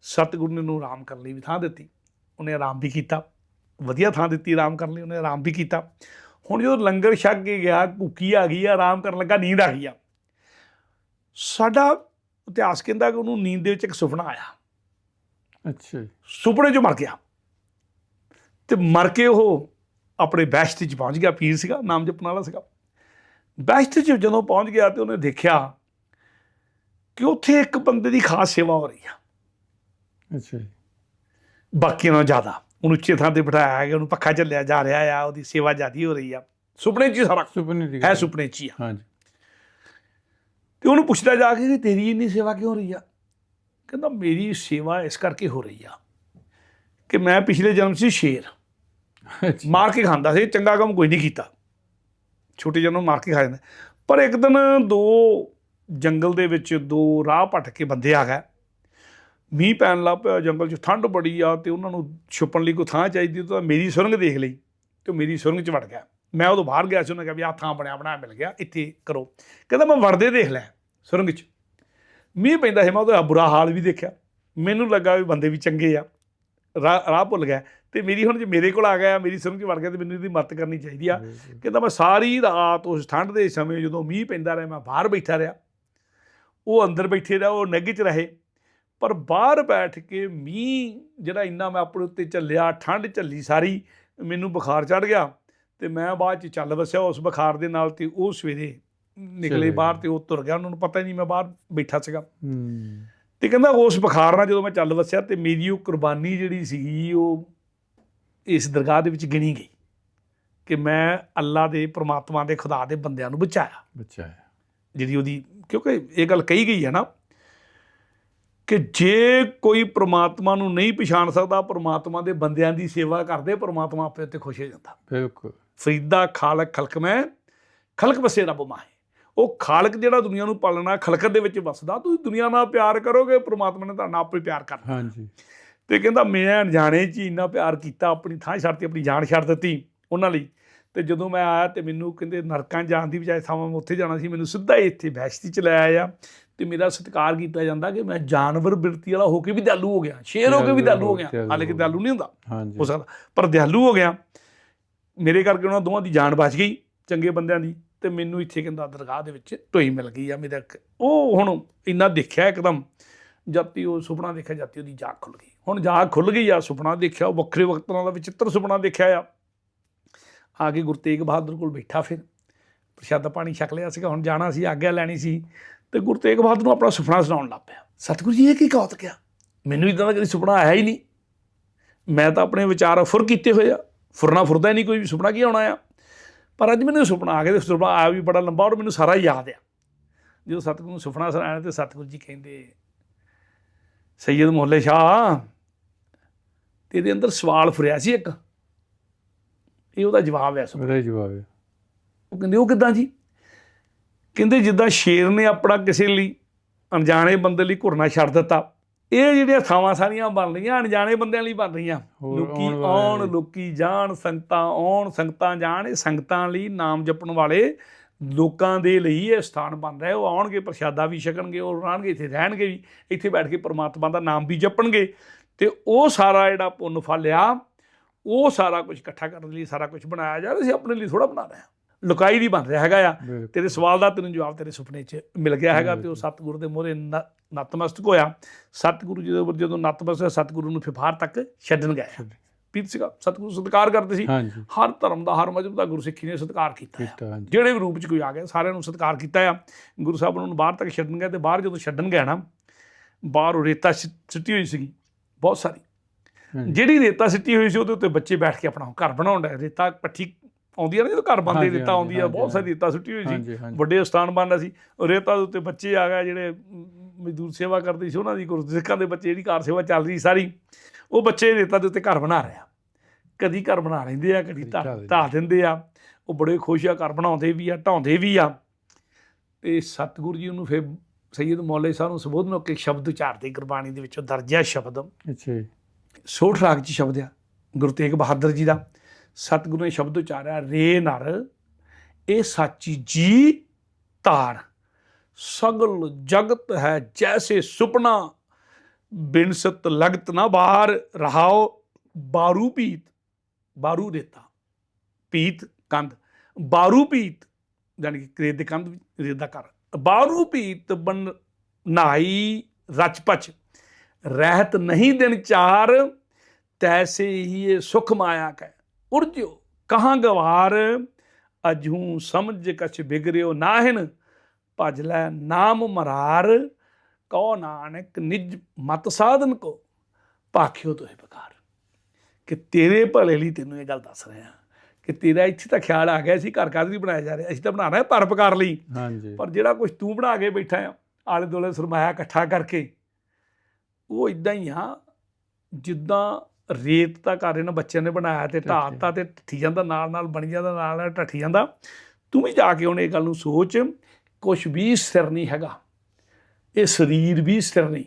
ਸਤਿਗੁਰੂ ਨੇ ਨੂੰ ਆਰਾਮ ਕਰਨ ਲਈ ਵੀ ਥਾਂ ਦਿੱਤੀ। ਉਹਨੇ ਆਰਾਮ ਵੀ ਕੀਤਾ। ਵਧੀਆ ਥਾਂ ਦਿੱਤੀ ਆਰਾਮ ਕਰਨ ਲਈ ਉਹਨੇ ਆਰਾਮ ਵੀ ਕੀਤਾ। ਹੁਣ ਜਦੋਂ ਲੰਗਰ ਛਕ ਕੇ ਗਿਆ ਭੁੱਖੀ ਆ ਗਈ ਆਰਾਮ ਕਰਨ ਲੱਗਾ ਨੀਂਦ ਆ ਗਈ ਆ। ਸਾਡਾ ਇਤਿਹਾਸ ਕਹਿੰਦਾ ਕਿ ਉਹਨੂੰ ਨੀਂਦ ਦੇ ਵਿੱਚ ਇੱਕ ਸੁਪਨਾ ਆਇਆ। ਅੱਛਾ ਸੁਪਨੇ 'ਚ ਮਰ ਗਿਆ। ਤੇ ਮਰ ਕੇ ਉਹ ਆਪਣੇ ਬੈਸ਼ਤ 'ਚ ਪਹੁੰਚ ਗਿਆ ਪੀਰ ਸੀਗਾ ਨਾਮ ਜਪਣ ਵਾਲਾ ਸੀਗਾ। ਬੈਸ਼ਤ 'ਚ ਜਦੋਂ ਪਹੁੰਚ ਗਿਆ ਤੇ ਉਹਨੇ ਦੇਖਿਆ ਕਿ ਉੱਥੇ ਇੱਕ ਬੰਦੇ ਦੀ ਖਾਸ ਸੇਵਾ ਹੋ ਰਹੀ ਆ। ਅੱਛਾ ਜੀ, ਬਾਕੀਆਂ ਨਾਲੋਂ ਜ਼ਿਆਦਾ। ਉਹਨੂੰ ਉੱਚੇ ਥਾਂ ਤੇ ਬਿਠਾਇਆ ਗਿਆ ਉਹਨੂੰ ਪੱਖਾ ਚੱਲਿਆ ਜਾ ਰਿਹਾ ਆ ਉਹਦੀ ਸੇਵਾ ਜ਼ਿਆਦੀ ਹੋ ਰਹੀ ਆ। ਸੁਪਨੇ 'ਚ ਹੀ ਸਾਰਾ ਸੁਪਨੇ ਦੀ ਹੈ। ਸੁਪਨੇ 'ਚ ਹੀ ਆ। ਹਾਂਜੀ। ਤੇ ਉਹਨੂੰ ਪੁੱਛਦਾ ਜਾ ਕੇ ਕਿ ਤੇਰੀ ਇੰਨੀ ਸੇਵਾ ਕਿਉਂ ਹੋ ਰਹੀ ਆ? ਕਹਿੰਦਾ ਮੇਰੀ ਸੇਵਾ ਇਸ ਕਰਕੇ ਹੋ ਰਹੀ ਆ ਕਿ ਮੈਂ ਪਿਛਲੇ ਜਨਮ 'ਚ ਸੀ ਸ਼ੇਰ ਮਾਰ ਕੇ ਖਾਂਦਾ ਸੀ ਚੰਗਾ ਕੰਮ ਕੋਈ ਨਹੀਂ ਕੀਤਾ। ਛੋਟੇ ਜਿਹੇ ਨੂੰ ਮਾਰ ਕੇ ਖਾ ਜਾਂਦਾ। ਪਰ ਇੱਕ ਦਿਨ ਦੋ ਜੰਗਲ ਦੇ ਵਿੱਚ ਦੋ ਰਾਹ ਪਟ ਕੇ ਬੰਦੇ ਆ ਗਏ। ਮੀਂਹ ਪੈਣ ਲੱਗ ਪਿਆ, ਜੰਗਲ 'ਚ ਠੰਡ ਬੜੀ ਆ ਤੇ ਉਹਨਾਂ ਨੂੰ ਛੁਪਣ ਲਈ ਕੋਈ ਥਾਂ ਚਾਹੀਦੀ ਤਾਂ ਮੇਰੀ ਸੁਰੰਗ ਦੇਖ ਲਈ ਤੇ ਉਹ ਮੇਰੀ ਸੁਰੰਗ 'ਚ ਵੜ ਗਿਆ। ਮੈਂ ਉਦੋਂ ਬਾਹਰ ਗਿਆ ਸੀ, ਉਹਨੇ ਕਿਹਾ ਵੀ ਆਹ ਥਾਂ ਬਣਿਆ, ਬਣਾਇਆ ਮਿਲ ਗਿਆ, ਇੱਥੇ ਕਰੋ। ਕਹਿੰਦਾ ਮੈਂ ਵੜਦੇ ਦੇਖ ਲੈ ਸੁਰੰਗ 'ਚ। ਮੀਂਹ ਪੈਂਦਾ ਸੀ, ਮੈਂ ਉਹਦਾ ਬੁਰਾ ਹਾਲ ਵੀ ਦੇਖਿਆ। ਮੈਨੂੰ ਲੱਗਾ ਵੀ ਬੰਦੇ ਵੀ ਚੰਗੇ ਆ। ਰਾਹ ਰਾਹ ਭੁੱਲ ਗਿਆ। ਤੇ ਮੇਰੀ ਹੁਣ ਜੇ ਮੇਰੇ ਕੋਲ ਆ ਗਿਆ ਮੇਰੀ 'ਚ ਵੜ ਗਿਆ ਤੇ ਮੈਨੂੰ ਇਹਦੀ ਮਦਦ ਕਰਨੀ ਚਾਹੀਦੀ ਆ। ਕਹਿੰਦਾ ਮੈਂ ਸਾਰੀ ਰਾਤ ਉਸ ਠੰਡ ਦੇ ਸਮੇਂ ਜਦੋਂ ਮੀਂਹ ਪੈਂਦਾ ਰਿਹਾ ਮੈਂ ਬਾਹਰ ਬੈਠਾ ਰਿਹਾ। ਉਹ ਅੰਦਰ ਬੈਠੇ ਰਿਹਾ ਉਹ ਨਿੱਘ 'ਚ ਰਹੇ। ਪਰ ਬਾਹਰ ਬੈਠ ਕੇ ਮੀਂਹ ਜਿਹੜਾ ਇੰਨਾ ਮੈਂ ਆਪਣੇ ਉੱਤੇ ਚੱਲਿਆ ਠੰਡ ਝੱਲੀ ਸਾਰੀ ਮੈਨੂੰ ਬੁਖਾਰ ਚੜ ਗਿਆ ਤੇ ਮੈਂ ਬਾਅਦ 'ਚ ਚੱਲ ਵਸਿਆ ਉਸ ਬੁਖਾਰ ਦੇ ਨਾਲ ਤੇ ਉਹ ਸਵੇਰੇ ਨਿਕਲੇ ਬਾਹਰ। ਤੇ ਉਹ ਤੁਰ ਗਿਆ। ਉਹਨਾਂ ਨੂੰ ਪਤਾ ਹੀ ਨਹੀਂ ਮੈਂ ਬਾਹਰ ਬੈਠਾ ਸੀਗਾ। ਤੇ ਕਹਿੰਦਾ ਉਸ ਬੁਖਾਰ ਨਾਲ ਜਦੋਂ ਮੈਂ ਚੱਲ ਵਸਿਆ ਤੇ ਮੇਰੀ ਉਹ ਕੁਰਬਾਨੀ ਜਿਹੜੀ ਸੀਗੀ ਉਹ ਇਸ ਦਰਗਾਹ ਦੇ ਵਿੱਚ ਗਿਣੀ ਗਈ ਕਿ ਮੈਂ ਅੱਲਾ ਦੇ ਪ੍ਰਮਾਤਮਾ ਦੇ ਖੁਦਾ ਦੇ ਬੰਦਿਆਂ ਨੂੰ ਬਚਾਇਆ। ਬੱਚਾ ਹੈ ਜਿਹੜੀ ਉਹਦੀ ਕਿਉਂਕਿ ਇਹ ਗੱਲ ਕਹੀ ਗਈ ਹੈ ਨਾ ਕਿ ਜੇ ਕੋਈ ਪ੍ਰਮਾਤਮਾ ਨੂੰ ਨਹੀਂ ਪਛਾਣ ਸਕਦਾ ਪ੍ਰਮਾਤਮਾ ਦੇ ਬੰਦਿਆਂ ਦੀ ਸੇਵਾ ਕਰਦੇ ਪ੍ਰਮਾਤਮਾ ਆਪੇ ਉੱਤੇ ਖੁਸ਼ ਹੋ ਜਾਂਦਾ। ਬਿਲਕੁਲ। ਫਰੀਦਾ ਖਾਲਕ ਖਲਕ ਮੈਂ ਖਲਕ ਵਸੇ ਰੱਬ ਮਾਹੇ। ਉਹ ਖਾਲਕ ਜਿਹੜਾ ਦੁਨੀਆ ਨੂੰ ਪਾਲਣਾ ਖਲਕਤ ਦੇ ਵਿੱਚ ਵਸਦਾ ਤੁਸੀਂ ਦੁਨੀਆ ਨਾਲ ਪਿਆਰ ਕਰੋਗੇ ਪ੍ਰਮਾਤਮਾ ਨੇ ਤੁਹਾਡਾ ਆਪੇ ਪਿਆਰ ਕਰਨਾ। ਹਾਂਜੀ। ਤੇ ਕਹਿੰਦਾ ਮੈਂ ਅਣਜਾਣੇ ਚ ਇੰਨਾ ਪਿਆਰ ਕੀਤਾ ਆਪਣੀ ਥਾਂ ਛੱਡਤੀ ਆਪਣੀ ਜਾਨ ਛੱਡ ਦਿੱਤੀ ਉਹਨਾਂ ਲਈ। ਤੇ ਜਦੋਂ ਮੈਂ ਆਇਆ ਤੇ ਮੈਨੂੰ ਕਹਿੰਦੇ ਨਰਕਾਂ ਜਾਣ ਦੀ ਬਜਾਏ ਮੈਂ ਉੱਥੇ ਜਾਣਾ ਸੀ ਮੈਨੂੰ ਸਿੱਧਾ ਇੱਥੇ ਬਹਿਸ਼ਤੀ ਚ ਲੈ ਆਇਆ ਤੇ ਮੇਰਾ ਸਤਿਕਾਰ ਕੀਤਾ ਜਾਂਦਾ ਕਿ ਮੈਂ ਜਾਨਵਰ ਬਿਰਤੀ ਵਾਲਾ ਹੋ ਕੇ ਵੀ ਦਿਆਲੂ ਹੋ ਗਿਆ ਸ਼ੇਰ ਹੋ ਕੇ ਵੀ ਦਿਆਲੂ ਹੋ ਗਿਆ। ਹਾਲੇ ਕਿ ਦਿਆਲੂ ਨਹੀਂ ਹੁੰਦਾ। ਹੋ ਸਕਦਾ। ਪਰ ਦਿਆਲੂ ਹੋ ਗਿਆ। ਮੇਰੇ ਕਰਕੇ ਉਹਨਾਂ ਦੋਵਾਂ ਦੀ ਜਾਨ ਬਚ ਗਈ ਚੰਗੇ ਬੰਦਿਆਂ ਦੀ ਤੇ ਮੈਨੂੰ ਇੱਥੇ ਕਹਿੰਦਾ ਦਰਗਾਹ ਦੇ ਵਿੱਚ ਢੋਈ ਮਿਲ ਗਈ ਆ ਮੇਰਾ ਉਹ ਹੁਣ ਇੰਨਾ ਦੇਖਿਆ ਇੱਕਦਮ ਜਾਤੀ ਉਹ ਸੁਪਨਾ ਦੇਖਿਆ ਜਾਤੀ ਉਹਦੀ ਜਾਗ ਖੁੱਲ ਗਈ। ਹੁਣ ਜਾਗ ਖੁੱਲ ਗਈ ਆ, ਸੁਪਨਾ ਦੇਖਿਆ, ਉਹ ਵੱਖਰੇ ਵਕਤਾਂ ਦਾ ਵਿਚਿੱਤਰ ਸੁਪਨਾ ਦੇਖਿਆ ਆ। ਆ ਕੇ ਗੁਰੂ ਤੇਗ ਬਹਾਦਰ ਕੋਲ ਬੈਠਾ ਫਿਰ। ਪ੍ਰਸ਼ਾਦਾ ਪਾਣੀ ਛਕ ਲਿਆ ਸੀਗਾ, ਹੁਣ ਜਾਣਾ ਸੀ, ਆਗਿਆ ਲੈਣੀ ਸੀ। ਤੇ ਗੁਰੂ ਤੇਗ ਬਹਾਦਰ ਨੂੰ ਆਪਣਾ ਸੁਪਨਾ ਸੁਣਾਉਣ ਲੱਗ ਪਿਆ। ਸਤਿਗੁਰੂ ਜੀ, ਇਹ ਕੀ ਕੌਤ ਕਿਆ ਮੈਨੂੰ ਇਦਾਂ ਦਾ ਕਦੀ ਸੁਪਨਾ ਆਇਆ ਹੀ ਨਹੀਂ। ਮੈਂ ਤਾਂ ਆਪਣੇ ਵਿਚਾਰ ਫੁਰ ਕੀਤੇ ਹੋਏ ਆ। ਫੁਰਨਾ ਫੁਰਦਾ ਹੀ ਨਹੀਂ, ਕੋਈ ਵੀ ਸੁਪਨਾ ਕੀ ਆਉਣਾ ਆ। ਪਰ ਅੱਜ ਮੈਨੂੰ ਸੁਪਨਾ ਆ ਗਿਆ ਤੇ ਸੁਪਨਾ ਆਇਆ ਵੀ ਬੜਾ ਲੰਬਾ ਔਰ ਮੈਨੂੰ ਸਾਰਾ ਯਾਦ ਆ। ਜਦੋਂ ਸਤਿਗੁਰੂ ਨੂੰ ਸੁਪਨਾ ਸੁਣਾਇਆ ਤੇ ਸਤਿਗੁਰੂ ਜੀ ਕਹਿੰਦੇ ਸੈਯਦ ਮੁਹੱਲੇ ਸ਼ਾਹ। ਤੇ ਇਹਦੇ ਅੰਦਰ ਸਵਾਲ ਫੁਰਿਆ ਸੀ ਇੱਕ। ਇਹ ਉਹਦਾ ਜਵਾਬ ਹੈ ਉਹਦਾ ਹੀ ਜਵਾਬ ਹੈ। ਉਹ ਕਹਿੰਦੇ ਉਹ ਕਿੱਦਾਂ ਜੀ? ਕਹਿੰਦੇ ਜਿੱਦਾਂ ਸ਼ੇਰ ਨੇ ਆਪਣਾ ਕਿਸੇ ਲਈ ਅਣਜਾਣੇ ਬੰਦੇ ਲਈ ਘੁਰਨਾ ਛੱਡ ਦਿੱਤਾ। ਇਹ ਜਿਹੜੀਆਂ ਥਾਵਾਂ ਸਾਰੀਆਂ ਬਣ ਰਹੀਆਂ ਅਣਜਾਣੇ ਬੰਦਿਆਂ ਲਈ ਬਣ ਰਹੀਆਂ। ਲੋਕੀ ਆਉਣ। ਲੋਕੀ ਜਾਣ ਸੰਗਤਾਂ ਆਉਣ ਸੰਗਤਾਂ ਜਾਣ ਇਹ ਸੰਗਤਾਂ ਲਈ ਨਾਮ ਜਪਣ ਵਾਲੇ ਲੋਕਾਂ ਦੇ ਲਈ ਇਹ ਸਥਾਨ ਬਣ ਰਿਹਾ ਉਹ ਆਉਣਗੇ ਪ੍ਰਸ਼ਾਦਾ ਵੀ ਛਕਣਗੇ ਉਹ ਰਹਿਣਗੇ ਇੱਥੇ ਰਹਿਣਗੇ ਵੀ ਇੱਥੇ ਬੈਠ ਕੇ ਪ੍ਰਮਾਤਮਾ ਦਾ ਨਾਮ ਵੀ ਜਪਣਗੇ। ਤੇ ਉਹ ਸਾਰਾ ਜਿਹੜਾ ਪੁੰਨ ਫਲ ਆ ਉਹ ਸਾਰਾ ਕੁਝ ਇਕੱਠਾ ਕਰਨ ਲਈ ਸਾਰਾ ਕੁਝ ਬਣਾਇਆ ਜਾ ਰਿਹਾ ਸੀ ਆਪਣੇ ਲਈ ਥੋੜਾ ਬਣਾ ਰਹੇ ਹਾਂ। ਲੁਕਾਈ ਨਹੀਂ ਬਣ ਰਿਹਾ ਹੈਗਾ ਆ। ਤੇਰੇ ਸਵਾਲ ਦਾ ਤੈਨੂੰ ਜਵਾਬ ਤੇਰੇ ਸੁਪਨੇ 'ਚ ਮਿਲ ਗਿਆ ਹੈਗਾ ਤੇ ਉਹ। ਸਤਿਗੁਰੂ ਦੇ ਮੋਹਰੇ ਨਤਮਸਤਕ ਹੋਇਆ। ਸਤਿਗੁਰੂ ਜੀ ਦੇ ਉੱਪਰ ਜਦੋਂ ਨਤਮਸਤਕ ਸਤਿਗੁਰੂ ਨੂੰ ਫਿਫਾਰ ਤੱਕ ਛੱਡਣ ਗਿਆ ਪੀਤ ਸੀਗਾ ਸਤਿਗੁਰੂ ਸਤਿਕਾਰ ਕਰਦੇ ਸੀ। ਹਰ ਧਰਮ ਦਾ ਹਰ ਮਜ਼ਹਬ ਦਾ ਗੁਰਸਿੱਖੀ ਨੇ ਸਤਿਕਾਰ ਕੀਤਾ ਜਿਹੜੇ ਵੀ ਰੂਪ 'ਚ ਕੋਈ ਆ ਗਿਆ ਸਾਰਿਆਂ ਨੂੰ ਸਤਿਕਾਰ ਕੀਤਾ ਆ। ਗੁਰੂ ਸਾਹਿਬ ਉਹਨਾਂ ਨੂੰ ਬਾਹਰ ਤੱਕ ਛੱਡਣ ਗਏ ਤੇ ਬਾਹਰ ਜਦੋਂ ਛੱਡਣ ਗਿਆ ਨਾ ਬਾਹਰ ਉਹ ਰੇਤਾ ਸਿੱਟੀ ਹੋਈ ਸੀਗੀ ਬਹੁਤ ਸਾਰੀ। ਜਿਹੜੀ ਰੇਤਾ ਸਿੱਟੀ ਹੋਈ ਸੀ ਉਹਦੇ ਉੱਤੇ ਬੱਚੇ ਬੈਠ ਕੇ ਆਪਣਾ ਘਰ ਬਣਾਉਣ ਡਏ। ਰੇਤਾ ਪੱਠੀ ਆਉਂਦੀ ਆ ਨਾ ਜਦੋਂ ਘਰ ਹਾਂਜੀ, ਰੇਤਾ ਆਉਂਦੀ ਆ ਬਹੁਤ ਸਾਰੀ ਰੇਤਾ ਸਿੱਟੀ ਹੋਈ ਸੀ। ਵੱਡੇ ਸਥਾਨ ਬਣ ਰਿਹਾ ਸੀ ਰੇਤਾ ਦੇ ਉੱਤੇ ਬੱਚੇ ਆ ਗਏ ਜਿਹੜੇ ਮਜ਼ਦੂਰ ਸੇਵਾ ਕਰਦੇ ਸੀ ਉਹਨਾਂ ਦੀ ਗੁਰਸਿੱਖਾਂ ਦੇ ਬੱਚੇ ਜਿਹੜੀ ਕਾਰ ਸੇਵਾ ਚੱਲ ਰਹੀ ਸਾਰੀ ਉਹ ਬੱਚੇ ਰੇਤਾ ਦੇ ਉੱਤੇ ਘਰ ਬਣਾ ਰਹੇ ਆ। ਕਦੀ ਘਰ ਬਣਾ ਲੈਂਦੇ ਆ ਕਦੀ ਢਾਹ ਦਿੰਦੇ ਆ। ਉਹ ਬੜੇ ਖੁਸ਼ ਆ ਘਰ ਬਣਾਉਂਦੇ ਵੀ ਆ ਢਾਉਂਦੇ ਵੀ ਆ। ਤੇ ਸਤਿਗੁਰੂ ਜੀ ਉਹਨੂੰ ਫਿਰ ਸੈਯਦ ਮੌਲੇ ਸਾਹਿਬ ਨੂੰ ਸੰਬੋਧਨ ਹੋ ਕੇ ਸ਼ਬਦ ਉਚਾਰਦੇ ਗੁਰਬਾਣੀ ਦੇ ਵਿੱਚੋਂ ਦਰਜਾ ਸ਼ਬਦ। ਅੱਛਾ ਸੋਠ ਰਾਗ ਚ ਸ਼ਬਦ ਆ ਗੁਰੂ ਤੇਗ ਬਹਾਦਰ ਜੀ ਦਾ। ਸਤਿਗੁਰੂ ਨੇ ਸ਼ਬਦ ਉਚਾਰਿਆ ਰੇ ਨਰ, ਇਹ ਸਾਚੀ ਜੀ ਤਾਰ ਸਗਲ ਜਗਤ ਹੈ ਜੈਸੇ ਸੁਪਨਾ, ਬਿਨਸਤ ਲਗਤ ਨਾ ਬਾਹਰ, ਰਹਾਓ ਬਾਰੂ ਪੀਤ ਬਾਰੂ ਰੇਤਾ ਪੀਤ ਕੰਧ, ਬਾਰੂ ਪੀਤ ਯਾਨੀ ਕਿ ਕ੍ਰੇਤ ਦੇ ਕੰਧ ਵਿੱਚ, ਰੇਤ ਦਾ ਘਰ। ਬਾਰੂ ਪੀਤ ਬਨ ਨਾਈ ਰਚਪਚ, ਰਹਿਤ ਨਹੀਂ ਦਿਨ ਚਾਰ, ਤੈਸੇ ਹੀ ਇਹ ਸੁਖ ਮਾਇਆ ਕੈ। ਕਹਾਂ ਗਵਾਰ ਅਜੂ ਸਮਝ ਕਛ ਬਿਗਰਿਓ ਨਾਹਿਨ ਭਜ ਲੈ ਨਾਮ ਮਰਾਰ ਕਉ ਨਾਨਕ ਨਿਜ ਮਤ ਸਾਧਨ ਕੋ ਭਾਖਿਓ ਤੋਹਿ ਬਕਾਰ ਕਿ ਤੇਰੇ ਭਲੇ ਲਈ ਤੈਨੂੰ ਇਹ ਗੱਲ ਦੱਸ ਰਿਹਾ ਕਿ ਤੇਰਾ ਇੱਥੇ ਤਾਂ ਖਿਆਲ ਆ ਗਿਆ ਸੀ ਘਰ ਕਾਹਦੇ ਲਈ ਬਣਾਇਆ ਜਾ ਰਿਹਾ ਅਸੀਂ ਤਾਂ ਬਣਾਣਾ ਹੈ ਪਰਪਕਾਰ ਲਈ। ਹਾਂਜੀ। ਪਰ ਜਿਹੜਾ ਕੁਝ ਤੂੰ ਬਣਾ ਕੇ ਬੈਠਾ ਆ ਆਲੇ ਦੁਆਲੇ ਸਰਮਾਇਆ ਇਕੱਠਾ ਕਰਕੇ ਉਹ ਇਦਾਂ ਹੀ ਆ ਜਿੱਦਾਂ ਰੇਤ ਦਾ ਘਰ ਇਹਨਾਂ ਬੱਚਿਆਂ ਨੇ ਬਣਾਇਆ ਤੇ ਢਾਹ ਤਾ ਤੇ ਠੱਠੀ ਜਾਂਦਾ ਨਾਲ ਨਾਲ ਬਣ ਜਾਂਦਾ ਨਾਲ ਨਾਲ ਢੱਠੀ ਜਾਂਦਾ। ਤੂੰ ਵੀ ਜਾ ਕੇ ਉਹਨੇ ਇਹ ਗੱਲ ਨੂੰ ਸੋਚ ਕੁਝ ਵੀ ਸਥਿਰ ਨਹੀਂ ਹੈਗਾ। ਇਹ ਸਰੀਰ ਵੀ ਸਥਿਰ ਨਹੀਂ।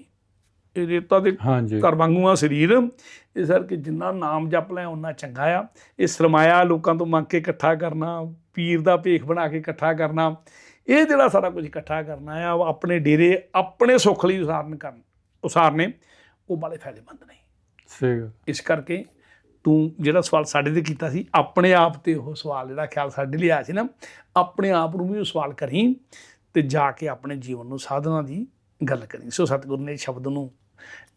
ਇਹ ਰੇਤਾ ਦੇ ਘਰ ਵਾਂਗੂ ਆ ਸਰੀਰ। ਇਸ ਕਰਕੇ ਜਿੰਨਾ ਨਾਮ ਜਪ ਲੈ ਉਹਨਾਂ ਚੰਗਾ ਆ। ਇਹ ਸਰਮਾਇਆ ਲੋਕਾਂ ਤੋਂ ਮੰਗ ਕੇ ਇਕੱਠਾ ਕਰਨਾ ਪੀਰ ਦਾ ਭੇਖ ਬਣਾ ਕੇ ਇਕੱਠਾ ਕਰਨਾ। ਇਹ ਜਿਹੜਾ ਸਾਰਾ ਕੁਝ ਇਕੱਠਾ ਕਰਨਾ ਆ ਉਹ ਆਪਣੇ ਡੇਰੇ ਆਪਣੇ ਸੁੱਖ ਲਈ ਉਸਾਰਨ ਕਰਨ ਉਸਾਰਨੇ ਉਹ ਬਾਲੇ ਫਾਇਦੇਮੰਦ ਨਹੀਂ। ਗੱਲ। ਇਸ ਕਰਕੇ ਤੂੰ ਜਿਹੜਾ ਸਵਾਲ ਸਾਡੇ ਤੇ ਕੀਤਾ ਸੀ ਆਪਣੇ ਆਪ ਤੇ ਉਹ ਸਵਾਲ ਜਿਹੜਾ ਖਿਆਲ ਸਾਡੇ ਲਈ ਆਇਆ ਸੀ ਨਾ ਆਪਣੇ ਆਪ ਨੂੰ ਵੀ ਉਹ ਸਵਾਲ ਕਰੀ ਤੇ ਜਾ ਕੇ ਆਪਣੇ ਜੀਵਨ ਨੂੰ ਸਾਧਨਾ ਦੀ ਗੱਲ ਕਰੀ ਸੋ ਸਤਿਗੁਰੂ ਨੇ ਸ਼ਬਦ ਨੂੰ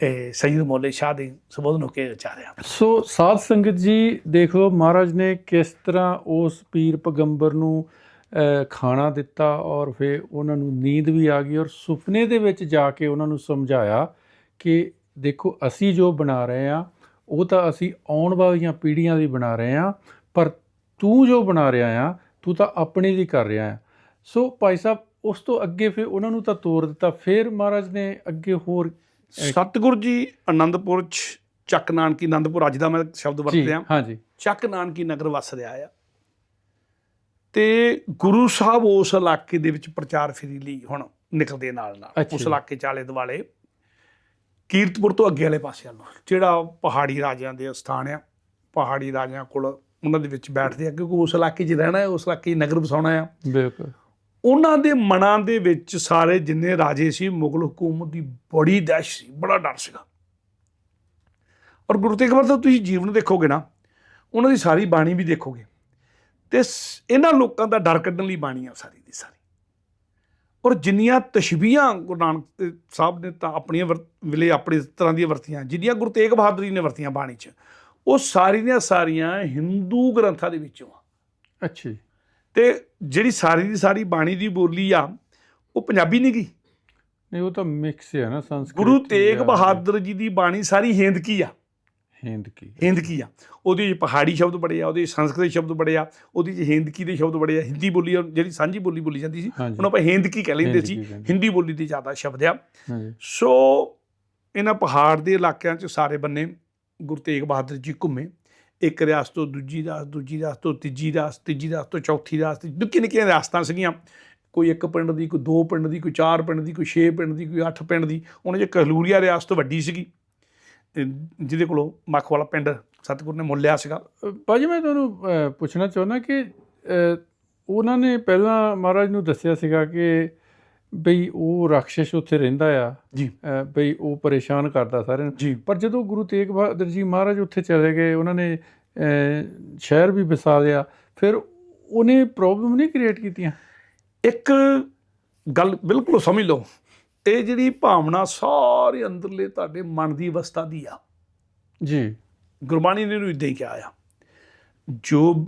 ਇਹ ਸੈਯਦ ਮੌਲੇ ਸ਼ਾਹ ਦੇ ਸੰਬੋਧਨ ਹੋ ਕੇ ਉਚਾਰਿਆ ਸੋ ਸਾਧ ਸੰਗਤ ਜੀ ਦੇਖੋ ਮਹਾਰਾਜ ਨੇ ਕਿਸ ਤਰ੍ਹਾਂ ਉਸ ਪੀਰ ਪਗੰਬਰ ਨੂੰ ਖਾਣਾ ਦਿੱਤਾ ਔਰ ਫਿਰ ਉਹਨਾਂ ਨੂੰ ਨੀਂਦ ਵੀ ਆ ਗਈ ਔਰ ਸੁਪਨੇ ਦੇ ਵਿੱਚ ਜਾ ਕੇ ਉਹਨਾਂ ਨੂੰ ਸਮਝਾਇਆ ਕਿ ਦੇਖੋ ਅਸੀਂ ਜੋ ਬਣਾ ਰਹੇ ਆ ਉਹ ਤਾਂ ਅਸੀਂ ਆਉਣ ਵਾਲੀਆਂ ਪੀੜ੍ਹੀਆਂ ਲਈ ਬਣਾ ਰਹੇ ਆ ਪਰ ਤੂੰ ਜੋ ਬਣਾ ਰਿਹਾ ਆ ਤੂੰ ਤਾਂ ਆਪਣੇ ਲਈ ਕਰ ਰਿਹਾ ਆ ਸੋ ਭਾਈ ਸਾਹਿਬ ਉਸ ਤੋਂ ਅੱਗੇ ਫਿਰ ਉਹਨਾਂ ਨੂੰ ਤਾਂ ਤੋਰ ਦਿੱਤਾ ਫਿਰ ਮਹਾਰਾਜ ਨੇ ਅੱਗੇ ਹੋਰ ਸਤਿਗੁਰੂ ਜੀ ਆਨੰਦਪੁਰ ਚ ਚੱਕ ਨਾਨਕੀ ਆਨੰਦਪੁਰ ਅੱਜ ਦਾ ਮੈਂ ਸ਼ਬਦ ਵਰਤਿਆ। ਹਾਂਜੀ ਚੱਕ ਨਾਨਕੀ ਨਗਰ ਵਸ ਰਿਹਾ ਆ। ਤੇ ਗੁਰੂ ਸਾਹਿਬ ਉਸ ਇਲਾਕੇ ਦੇ ਵਿੱਚ ਪ੍ਰਚਾਰ ਫੇਰੀ ਲਈ ਹੁਣ ਨਿਕਲਦੇ ਨਾਲ ਨਾਲ ਉਸ। ਇਲਾਕੇ ਚਾਲੇ ਦੁਆਲੇ ਕੀਰਤਪੁਰ ਤੋਂ ਅੱਗੇ ਵਾਲੇ ਪਾਸੇ ਵੱਲ ਨੂੰ। ਜਿਹੜਾ ਪਹਾੜੀ ਰਾਜਿਆਂ ਦੇ ਸਥਾਨ ਆ ਪਹਾੜੀ ਰਾਜਿਆਂ ਕੋਲ ਉਹਨਾਂ ਦੇ ਵਿੱਚ ਬੈਠਦੇ ਆ ਕਿਉਂਕਿ ਉਸ ਇਲਾਕੇ 'ਚ ਰਹਿਣਾ ਹੈ ਉਸ ਇਲਾਕੇ 'ਚ ਨਗਰ ਵਸਾਉਣਾ ਆ। ਬਿਲਕੁਲ। ਉਹਨਾਂ ਦੇ ਮਨਾਂ ਦੇ ਵਿੱਚ ਸਾਰੇ ਜਿੰਨੇ ਰਾਜੇ ਸੀ ਮੁਗਲ ਹਕੂਮਤ ਦੀ ਬੜੀ ਦਹਿਸ਼ਤ ਸੀ ਬੜਾ ਡਰ ਸੀਗਾ। ਔਰ ਗੁਰੂ ਤੇਗ ਬਹਾਦਰ ਤੁਸੀਂ ਜੀਵਨ ਦੇਖੋਗੇ ਨਾ ਉਹਨਾਂ ਦੀ ਸਾਰੀ ਬਾਣੀ ਵੀ ਦੇਖੋਗੇ। ਤੇ ਇਹਨਾਂ ਲੋਕਾਂ ਦਾ ਡਰ ਕੱਢਣ ਲਈ ਬਾਣੀ ਆ ਸਾਰੀ ਦੀ ਸਾਰੀ। ਔਰ ਜਿੰਨੀਆਂ ਤਸ਼ਬੀਹਾਂ ਗੁਰੂ ਨਾਨਕ ਸਾਹਿਬ ਨੇ ਤਾਂ ਆਪਣੀਆਂ ਵੇਲੇ ਆਪਣੀ ਤਰ੍ਹਾਂ ਦੀਆਂ ਵਰਤੀਆਂ ਜਿੰਨੀਆਂ ਗੁਰੂ ਤੇਗ ਬਹਾਦਰ ਜੀ ਨੇ ਵਰਤੀਆਂ ਬਾਣੀ 'ਚ ਉਹ ਸਾਰੀਆਂ ਸਾਰੀਆਂ ਹਿੰਦੂ ਗ੍ਰੰਥਾਂ ਦੇ ਵਿੱਚੋਂ ਆ। ਅੱਛਾ ਤੇ ਜਿਹੜੀ ਸਾਰੀ ਦੀ ਸਾਰੀ ਬਾਣੀ ਦੀ ਬੋਲੀ ਆ ਉਹ ਪੰਜਾਬੀ ਨਹੀਂ ਗਈ ਨਹੀਂ ਉਹ ਤਾਂ ਮਿਕਸ ਹੈ ਨਾ ਸੰਸਕ੍ਰਿਤ ਗੁਰੂ ਤੇਗ ਬਹਾਦਰ ਜੀ ਦੀ ਬਾਣੀ ਸਾਰੀ ਹਿੰਦ ਕੀ ਆ। ਹਿੰਦ ਕੀ ਹਿੰਦ ਕੀ ਆ। ਉਹਦੇ ਵਿੱਚ ਪਹਾੜੀ ਸ਼ਬਦ ਬੜੇ ਆ ਉਹਦੇ ਸੰਸਕ੍ਰਿਤ ਸ਼ਬਦ ਬੜੇ ਆ ਉਹਦੇ ਵਿੱਚ ਹਿੰਦ ਕੀ ਦੇ ਸ਼ਬਦ ਬੜੇ ਆ ਹਿੰਦੀ ਬੋਲੀ ਜਿਹੜੀ ਸਾਂਝੀ ਬੋਲੀ ਬੋਲੀ ਜਾਂਦੀ ਸੀ ਉਹਨੂੰ ਆਪਾਂ ਹਿੰਦ ਕੀ ਕਹਿ ਲੈਂਦੇ ਸੀ। ਹਿੰਦੀ ਬੋਲੀ ਦੀ ਜ਼ਿਆਦਾ ਸ਼ਬਦ ਆ। ਸੋ ਇਹਨਾਂ ਪਹਾੜ ਦੇ ਇਲਾਕਿਆਂ 'ਚ ਸਾਰੇ ਬੰਨੇ ਗੁਰੂ ਤੇਗ ਬਹਾਦਰ ਜੀ ਘੁੰਮੇ। ਇੱਕ ਰਿਆਸਤ ਤੋਂ ਦੂਜੀ ਰਿਆਸਤ ਦੂਜੀ ਰਿਆਸਤ ਤੋਂ ਤੀਜੀ ਰਿਆਸਤ ਤੀਜੀ ਰਿਆਸਤ ਤੋਂ ਚੌਥੀ ਰਿਆਸਤ ਨਿੱਕੀਆਂ ਨਿੱਕੀਆਂ ਰਿਆਸਤਾਂ ਸੀਗੀਆਂ। ਕੋਈ ਇੱਕ ਪਿੰਡ ਦੀ ਕੋਈ ਦੋ ਪਿੰਡ ਦੀ ਕੋਈ ਚਾਰ ਪਿੰਡ ਦੀ ਕੋਈ ਛੇ ਪਿੰਡ ਦੀ ਕੋਈ ਅੱਠ ਪਿੰਡ ਦੀ ਉਹਨਾਂ 'ਚ ਕਹਲੂਰੀਆ ਰਿਆਸਤ ਵੱਡੀ ਸੀਗੀ। ਜਿਹਦੇ ਕੋਲੋਂ ਮੱਖ ਵਾਲਾ ਪਿੰਡ ਸਤਿਗੁਰ ਨੇ ਮੁੱਲ ਲਿਆ ਸੀਗਾ। ਭਾਜੀ ਮੈਂ ਤੁਹਾਨੂੰ ਪੁੱਛਣਾ ਚਾਹੁੰਦਾ ਕਿ ਉਹਨਾਂ ਨੇ ਪਹਿਲਾਂ ਮਹਾਰਾਜ ਨੂੰ ਦੱਸਿਆ ਸੀਗਾ ਕਿ ਬਈ ਉਹ ਰਾਖਸ਼ ਉੱਥੇ ਰਹਿੰਦਾ ਆ। ਜੀ। ਬਈ ਉਹ ਪਰੇਸ਼ਾਨ ਕਰਦਾ ਸਾਰਿਆਂ ਨੂੰ। ਜੀ। ਪਰ ਜਦੋਂ ਗੁਰੂ ਤੇਗ ਬਹਾਦਰ ਜੀ ਮਹਾਰਾਜ ਉੱਥੇ ਚਲੇ ਗਏ ਉਹਨਾਂ ਨੇ ਸ਼ਹਿਰ ਵੀ ਵਸਾ ਲਿਆ ਫਿਰ ਉਹਨੇ ਪ੍ਰੋਬਲਮ ਨਹੀਂ ਕ੍ਰੀਏਟ ਕੀਤੀਆਂ? ਇੱਕ ਗੱਲ ਬਿਲਕੁਲ ਸਮਝ ਲਓ। ਇਹ ਜਿਹੜੀ ਭਾਵਨਾ ਸਾਰੇ ਅੰਦਰਲੇ ਤੁਹਾਡੇ ਮਨ ਦੀ ਅਵਸਥਾ ਦੀ ਆ। ਜੀ। ਗੁਰਬਾਣੀ ਨੇ ਨੂੰ ਇਦਾਂ ਹੀ ਕਿਹਾ ਆ। ਜੋ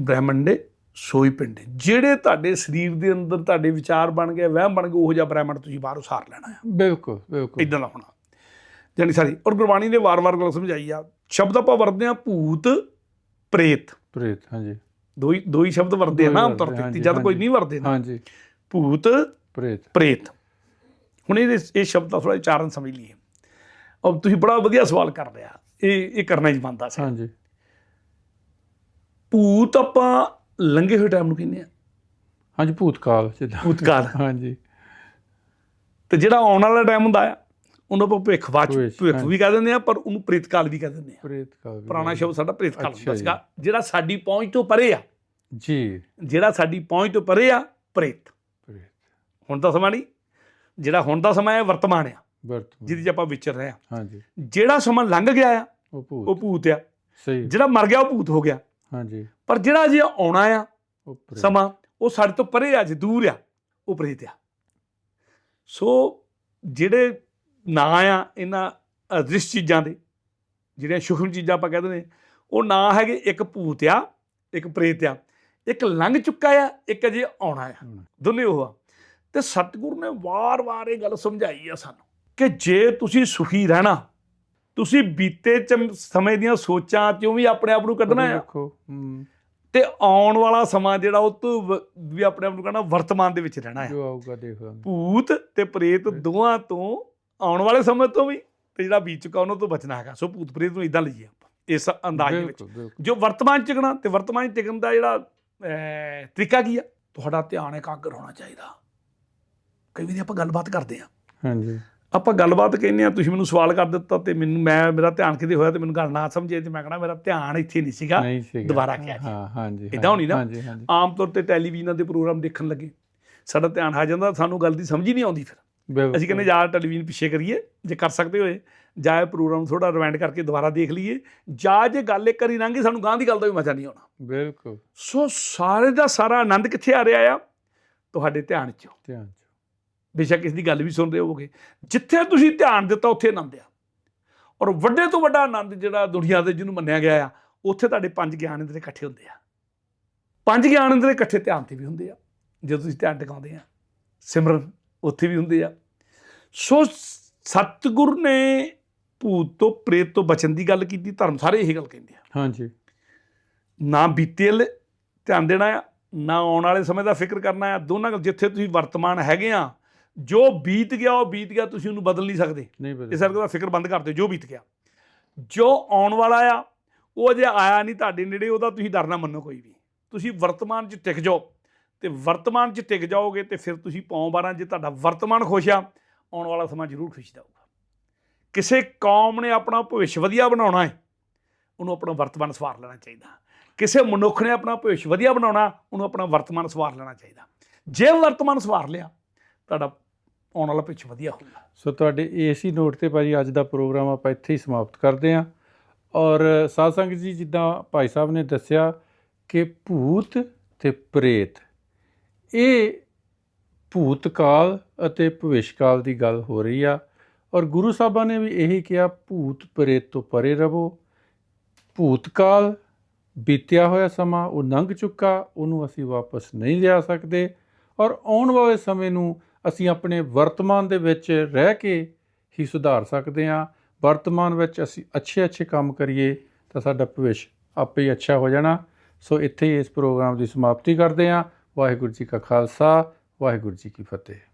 ਬ੍ਰਹਮੰਡੇ ਸੋਈ ਪਿੰਡੇ ਜਿਹੜੇ ਤੁਹਾਡੇ ਸਰੀਰ ਦੇ ਅੰਦਰ ਤੁਹਾਡੇ ਵਿਚਾਰ ਬਣ ਗਏ ਵਹਿਮ ਬਣ ਗਏ ਉਹ ਜਿਹਾ ਬ੍ਰਹਮੰਡ ਤੁਸੀਂ ਬਾਹਰੋਂ ਸਾਰ ਲੈਣਾ ਆ। ਬਿਲਕੁਲ ਬਿਲਕੁਲ। ਇਦਾਂ ਦਾ ਹੋਣਾ। ਜਾਨੀ ਸਾਰੀ ਔਰ ਗੁਰਬਾਣੀ ਨੇ ਵਾਰ-ਵਾਰ ਗੱਲ ਸਮਝਾਈ ਆ। ਸ਼ਬਦ ਆਪਾਂ ਵਰਤਦੇ ਆ ਭੂਤ ਪ੍ਰੇਤ। ਪ੍ਰੇਤ ਹਾਂਜੀ। ਦੋ ਹੀ ਦੋ ਹੀ ਸ਼ਬਦ ਵਰਤਦੇ ਆ ਨਾ ਆਮ ਤੌਰ ਤੇ ਜਦ ਕੋਈ। ਨਹੀਂ ਵਰਤਦੇ ਹਾਂਜੀ। ਭੂਤ ਪ੍ਰੇਤ। ਪ੍ਰੇਤ। ਹੁਣ ਇਹ ਇਹ ਸ਼ਬਦ ਦਾ ਥੋੜਾ ਉਚਾਰਨ ਸਮਝ ਲਈਏ। ਔਰ ਤੁਸੀਂ ਬੜਾ ਵਧੀਆ ਸਵਾਲ ਕਰ ਰਿਹਾ ਇਹ ਇਹ ਕਰਨਾ ਹੀ ਬਣਦਾ ਸੀ। ਹਾਂਜੀ। ਭੂਤ ਆਪਾਂ ਲੰਘੇ ਹੋਏ ਟਾਈਮ ਨੂੰ ਕਹਿੰਦੇ ਆ। ਹਾਂਜੀ ਭੂਤਕਾਲ ਜਿੱਦਾਂ। ਭੂਤਕਾਲ। ਹਾਂਜੀ। ਤੇ ਜਿਹੜਾ ਆਉਣ ਵਾਲਾ ਟਾਈਮ ਹੁੰਦਾ ਆ ਉਹਨੂੰ ਆਪਾਂ ਭਵਿੱਖ, ਭਵਿੱਖ ਹਾਂਜੀ। ਵੀ ਕਹਿ ਦਿੰਦੇ ਆ ਪਰ ਉਹਨੂੰ ਪ੍ਰੇਤਕਾਲ ਵੀ ਕਹਿ ਦਿੰਦੇ ਆ। ਪ੍ਰੇਤਕਾਲ ਵੀ। ਪੁਰਾਣਾ ਸ਼ਬਦ ਸਾਡਾ ਪ੍ਰੇਤਕਾਲ ਅੱਛਾ ਹੁੰਦਾ। ਸੀਗਾ। ਜਿਹੜਾ ਸਾਡੀ ਪਹੁੰਚ ਤੋਂ ਪਰੇ ਆ। ਜੀ। ਜਿਹੜਾ ਸਾਡੀ ਪਹੁੰਚ ਤੋਂ ਪਰੇ ਆ ਪ੍ਰੇਤ। ਪ੍ਰੇਤ। ਹੁਣ ਦਾ ਸਮਾਂ ਨਹੀਂ ਜਿਹੜਾ ਹੁਣ ਦਾ ਸਮਾਂ ਹੈ ਵਰਤਮਾਨ ਆ ਜਿਹਦੇ 'ਚ ਆਪਾਂ ਵਿਚਰ ਰਹੇ ਆ। ਹਾਂਜੀ। ਜਿਹੜਾ ਸਮਾਂ ਲੰਘ ਗਿਆ ਆ ਉਹ ਉਹ ਭੂਤ ਆ। ਸਹੀ। ਜਿਹੜਾ ਮਰ ਗਿਆ ਉਹ ਭੂਤ ਹੋ ਗਿਆ। ਹਾਂਜੀ। ਪਰ ਜਿਹੜਾ ਜੇ ਆਉਣਾ ਆ ਸਮਾਂ ਉਹ ਸਾਡੇ ਤੋਂ ਪਰੇ ਆ ਜੇ ਦੂਰ ਆ ਉਹ ਪ੍ਰੇਤ ਆ। ਸੋ ਜਿਹੜੇ ਨਾਂ ਆ ਇਹਨਾਂ ਅਦ੍ਰਿਸ਼ ਚੀਜ਼ਾਂ ਦੇ ਜਿਹੜੀਆਂ ਸੂਖਮ ਚੀਜ਼ਾਂ ਆਪਾਂ ਕਹਿੰਦੇ ਨੇ ਉਹ ਨਾਂ ਹੈਗੇ ਇੱਕ ਭੂਤ ਆ ਇੱਕ ਪ੍ਰੇਤ ਆ। ਇੱਕ ਲੰਘ ਚੁੱਕਾ ਆ ਇੱਕ ਅਜੇ ਆਉਣਾ ਆ। ਦੋਨੇ ਉਹ ਆ। ਤੇ ਸਤਿਗੁਰੂ ਨੇ ਵਾਰ-ਵਾਰ ਇਹ ਗੱਲ ਸਮਝਾਈ ਆ ਸਾਨੂੰ ਕਿ ਜੇ ਤੁਸੀਂ ਸੁਖੀ ਰਹਿਣਾ ਤੁਸੀਂ ਬੀਤੇ ਸਮੇਂ ਦੀਆਂ ਸੋਚਾਂ ਚੋਂ ਵੀ ਆਪਣੇ ਆਪ ਨੂੰ ਕੱਢਣਾ ਆ। ਦੇਖੋ ਤੇ ਆਉਣ ਵਾਲਾ ਸਮਾਂ ਜਿਹੜਾ ਉਹ ਤੋਂ ਵ- ਆਪਣੇ ਆਪ ਨੂੰ ਕਹਿਣਾ ਵਰਤਮਾਨ ਦੇ ਵਿੱਚ ਰਹਿਣਾ ਹੈ ਜੋ ਆਊਗਾ ਦੇਖ ਲਾਂਗੇ। ਭੂਤ ਤੇ ਪ੍ਰੇਤ ਦੋਹਾਂ ਤੋਂ ਆਉਣ ਵਾਲੇ ਸਮੇਂ ਤੋਂ ਵੀ ਤੇ ਜਿਹੜਾ ਬੀਤ ਚੁੱਕਾ ਉਹਨਾਂ ਤੋਂ ਬਚਣਾ ਹੈਗਾ। ਸੋ ਭੂਤ ਪ੍ਰੇਤ ਨੂੰ ਇਦਾਂ ਲਈਏ ਆਪਾਂ ਇਸ ਅੰਦਾਜ਼ ਵਿੱਚ। ਜੋ ਵਰਤਮਾਨ ਚ ਟਿਕਣਾ ਤੇ ਵਰਤਮਾਨ ਚ ਟਿਕਣ ਦਾ ਜਿਹੜਾ ਤਰੀਕਾ ਕੀ ਆ? ਤੁਹਾਡਾ ਧਿਆਨ ਇਕਾਗਰ ਹੋਣਾ ਚਾਹੀਦਾ। ਕਈ ਵਾਰੀ ਆਪਾਂ ਗੱਲਬਾਤ ਕਰਦੇ ਆ ਹਾਂਜੀ। ਆਪਾਂ ਗੱਲਬਾਤ ਕਹਿੰਦੇ ਆ ਤੁਸੀਂ ਮੈਨੂੰ ਸਵਾਲ ਕਰ ਦਿੱਤਾ ਤੇ ਮੈਨੂੰ ਮੈਂ ਮੇਰਾ ਧਿਆਨ ਕਿਤੇ ਹੋਇਆ ਤੇ ਮੈਨੂੰ ਗੱਲ ਨਾ ਸਮਝੇ ਤੇ ਮੈਂ ਕਹਣਾ ਮੇਰਾ ਧਿਆਨ ਇੱਥੇ ਨਹੀਂ ਸੀਗਾ ਦੁਬਾਰਾ ਕਿਹਾ ਜੀ। ਹਾਂ ਹਾਂਜੀ ਏਦਾਂ ਹੋਣੀ ਨਾ? ਆਮ ਤੌਰ ਤੇ ਟੈਲੀਵਿਜ਼ਨਾਂ ਦੇ ਪ੍ਰੋਗਰਾਮ ਦੇਖਣ ਲੱਗੇ। ਸਾਡਾ ਧਿਆਨ ਆ ਜਾਂਦਾ ਸਾਨੂੰ ਗੱਲ ਦੀ ਸਮਝ ਹੀ ਨਹੀਂ ਆਉਂਦੀ ਫਿਰ। ਅਸੀਂ ਕਹਿੰਦੇ ਜਾਂ ਟੈਲੀਵਿਜ਼ਨ ਪਿੱਛੇ ਕਰੀਏ ਜੇ ਕਰ ਸਕਦੇ ਹੋਏ ਜਾਂ ਇਹ ਪ੍ਰੋਗਰਾਮ ਥੋੜਾ ਰਿਵਾਈਂਡ ਕਰਕੇ ਦੁਬਾਰਾ ਦੇਖ ਲਈਏ ਜਾਂ ਜੇ ਗੱਲ ਇੱਕ ਵਾਰੀ ਲੰਘੀ ਸਾਨੂੰ ਗਾਂ ਦੀ ਗੱਲ ਦਾ ਵੀ ਮਜ਼ਾ ਨਹੀਂ ਆਉਣਾ। ਬਿਲਕੁਲ। ਸੋ ਸਾਰੇ ਦਾ ਸਾਰਾ ਆਨੰਦ ਕਿੱਥੇ ਆ ਰਿਹਾ ਆ? ਤੁਹਾਡੇ ਧਿਆਨ 'ਚ। ਧਿਆਨ ਚ। ਬੇਸ਼ੱਕ ਇਸ ਦੀ ਗੱਲ ਵੀ ਸੁਣ ਰਹੇ ਹੋਵੋਗੇ। ਜਿੱਥੇ ਤੁਸੀਂ ਧਿਆਨ ਦਿੱਤਾ ਉੱਥੇ ਆਨੰਦ ਆ। ਔਰ ਵੱਡੇ ਤੋਂ ਵੱਡਾ ਆਨੰਦ ਜਿਹੜਾ ਦੁਨੀਆ ਦੇ ਜਿਹਨੂੰ ਮੰਨਿਆ ਗਿਆ ਆ ਉੱਥੇ ਤੁਹਾਡੇ ਪੰਜ ਗਿਆਨ ਇੰਦਰੇ ਇਕੱਠੇ ਹੁੰਦੇ ਆ। ਪੰਜ ਗਿਆਨ ਇੰਦਰੇ ਇਕੱਠੇ ਧਿਆਨ ਤੇ ਵੀ ਹੁੰਦੇ ਆ। ਜਦੋਂ ਤੁਸੀਂ ਧਿਆਨ ਟਿਕਾਉਂਦੇ ਆ ਸਿਮਰਨ ਉੱਥੇ ਵੀ ਹੁੰਦੇ ਆ। ਸੋ ਸਤਿਗੁਰ ਨੇ ਭੂਤ ਤੋਂ ਪ੍ਰੇਤ ਤੋਂ ਬਚਣ ਦੀ ਗੱਲ ਕੀਤੀ ਧਰਮ ਸਾਰੇ ਇਹੀ ਗੱਲ ਕਹਿੰਦੇ ਆ। ਹਾਂਜੀ। ਨਾ ਬੀਤੇ ਧਿਆਨ ਦੇਣਾ ਆ ਨਾ ਆਉਣ ਵਾਲੇ ਸਮੇਂ ਦਾ ਫਿਕਰ ਕਰਨਾ ਆ। ਦੋਨਾਂ ਗੱਲ ਜਿੱਥੇ ਤੁਸੀਂ ਵਰਤਮਾਨ ਹੈਗੇ ਆ ਜੋ ਬੀਤ ਗਿਆ ਉਹ ਬੀਤ ਗਿਆ ਤੁਸੀਂ ਉਹਨੂੰ ਬਦਲ ਨਹੀਂ ਸਕਦੇ। ਨਹੀਂ ਬਦਲ ਇਸ ਕਰਕੇ ਉਹਦਾ ਫਿਕਰ ਬੰਦ ਕਰ ਦਿਓ ਜੋ ਬੀਤ ਗਿਆ। ਜੋ ਆਉਣ ਵਾਲਾ ਆ ਉਹ ਅਜੇ ਆਇਆ ਨਹੀਂ ਤੁਹਾਡੇ ਨੇੜੇ ਉਹਦਾ ਤੁਸੀਂ ਡਰ ਨਾ ਮੰਨੋ ਕੋਈ ਵੀ। ਤੁਸੀਂ ਵਰਤਮਾਨ 'ਚ ਟਿਕ ਜਾਓ। ਤੇ ਵਰਤਮਾਨ 'ਚ ਟਿਕ ਜਾਓਗੇ ਤੇ ਫਿਰ ਤੁਸੀਂ ਪੌਂ ਬਾਰਾਂ ਜੇ ਤੁਹਾਡਾ ਵਰਤਮਾਨ ਖੁਸ਼ ਆ ਆਉਣ ਵਾਲਾ ਸਮਾਂ ਜ਼ਰੂਰ ਖੁਸ਼ ਜਾਊਗਾ ਕਿਸੇ ਕੌਮ ਨੇ ਆਪਣਾ ਭਵਿੱਖ ਵਧੀਆ ਬਣਾਉਣਾ ਹੈ ਉਹਨੂੰ ਆਪਣਾ ਵਰਤਮਾਨ ਸਵਾਰ ਲੈਣਾ ਚਾਹੀਦਾ। ਕਿਸੇ ਮਨੁੱਖ ਨੇ ਆਪਣਾ ਭਵਿੱਖ ਵਧੀਆ ਬਣਾਉਣਾ ਉਹਨੂੰ ਆਪਣਾ ਵਰਤਮਾਨ ਸਵਾਰ ਲੈਣਾ ਚਾਹੀਦਾ। ਜੇ ਵਰਤਮਾਨ ਸਵਾਰ ਲਿਆ ਤੁਹਾਡਾ ਆਉਣ ਵਾਲਾ ਭਵਿੱਖ ਵਧੀਆ ਹੋਊਗਾ। ਸੋ ਤੁਹਾਡੇ ਏਸੀ ਨੋਟ ਤੇ ਭਾਜੀ ਅੱਜ ਦਾ ਪ੍ਰੋਗਰਾਮ ਆਪਾਂ ਇੱਥੇ ਹੀ ਸਮਾਪਤ ਕਰਦੇ ਹਾਂ। ਔਰ ਸਾਧ ਸੰਗਤ ਜੀ, ਜਿੱਦਾਂ ਭਾਈ ਸਾਹਿਬ ਨੇ ਦੱਸਿਆ ਕਿ ਭੂਤ ਤੇ ਪ੍ਰੇਤ, ਇਹ ਭੂਤ ਕਾਲ ਅਤੇ ਭਵਿਸ਼ਕਾਲ ਦੀ ਗੱਲ ਹੋ ਰਹੀ ਆ। ਔਰ ਗੁਰੂ ਸਾਹਿਬਾਂ ਨੇ ਵੀ ਇਹੀ ਕਿਹਾ, ਭੂਤ ਪ੍ਰੇਤ ਤੋਂ ਪਰੇ ਰਹੋ। ਭੂਤ ਕਾਲ ਬੀਤਿਆ ਹੋਇਆ ਸਮਾਂ, ਉਹ ਲੰਘ ਚੁੱਕਾ, ਉਹਨੂੰ ਅਸੀਂ ਵਾਪਸ ਨਹੀਂ ਲਿਆ ਸਕਦੇ। ਔਰ ਆਉਣ ਵਾਲੇ ਸਮੇਂ ਨੂੰ ਅਸੀਂ ਆਪਣੇ ਵਰਤਮਾਨ ਦੇ ਵਿੱਚ ਰਹਿ ਕੇ ਹੀ ਸੁਧਾਰ ਸਕਦੇ ਹਾਂ। ਵਰਤਮਾਨ ਵਿੱਚ ਅਸੀਂ ਅੱਛੇ ਅੱਛੇ ਕੰਮ ਕਰੀਏ ਤਾਂ ਸਾਡਾ ਭਵਿੱਖ ਆਪੇ ਹੀ ਅੱਛਾ ਹੋ ਜਾਣਾ। ਸੋ ਇੱਥੇ ਹੀ ਇਸ ਪ੍ਰੋਗਰਾਮ ਦੀ ਸਮਾਪਤੀ ਕਰਦੇ ਹਾਂ। ਵਾਹਿਗੁਰੂ ਜੀ ਕਾ ਖਾਲਸਾ, ਵਾਹਿਗੁਰੂ ਜੀ ਕੀ ਫਤਿਹ।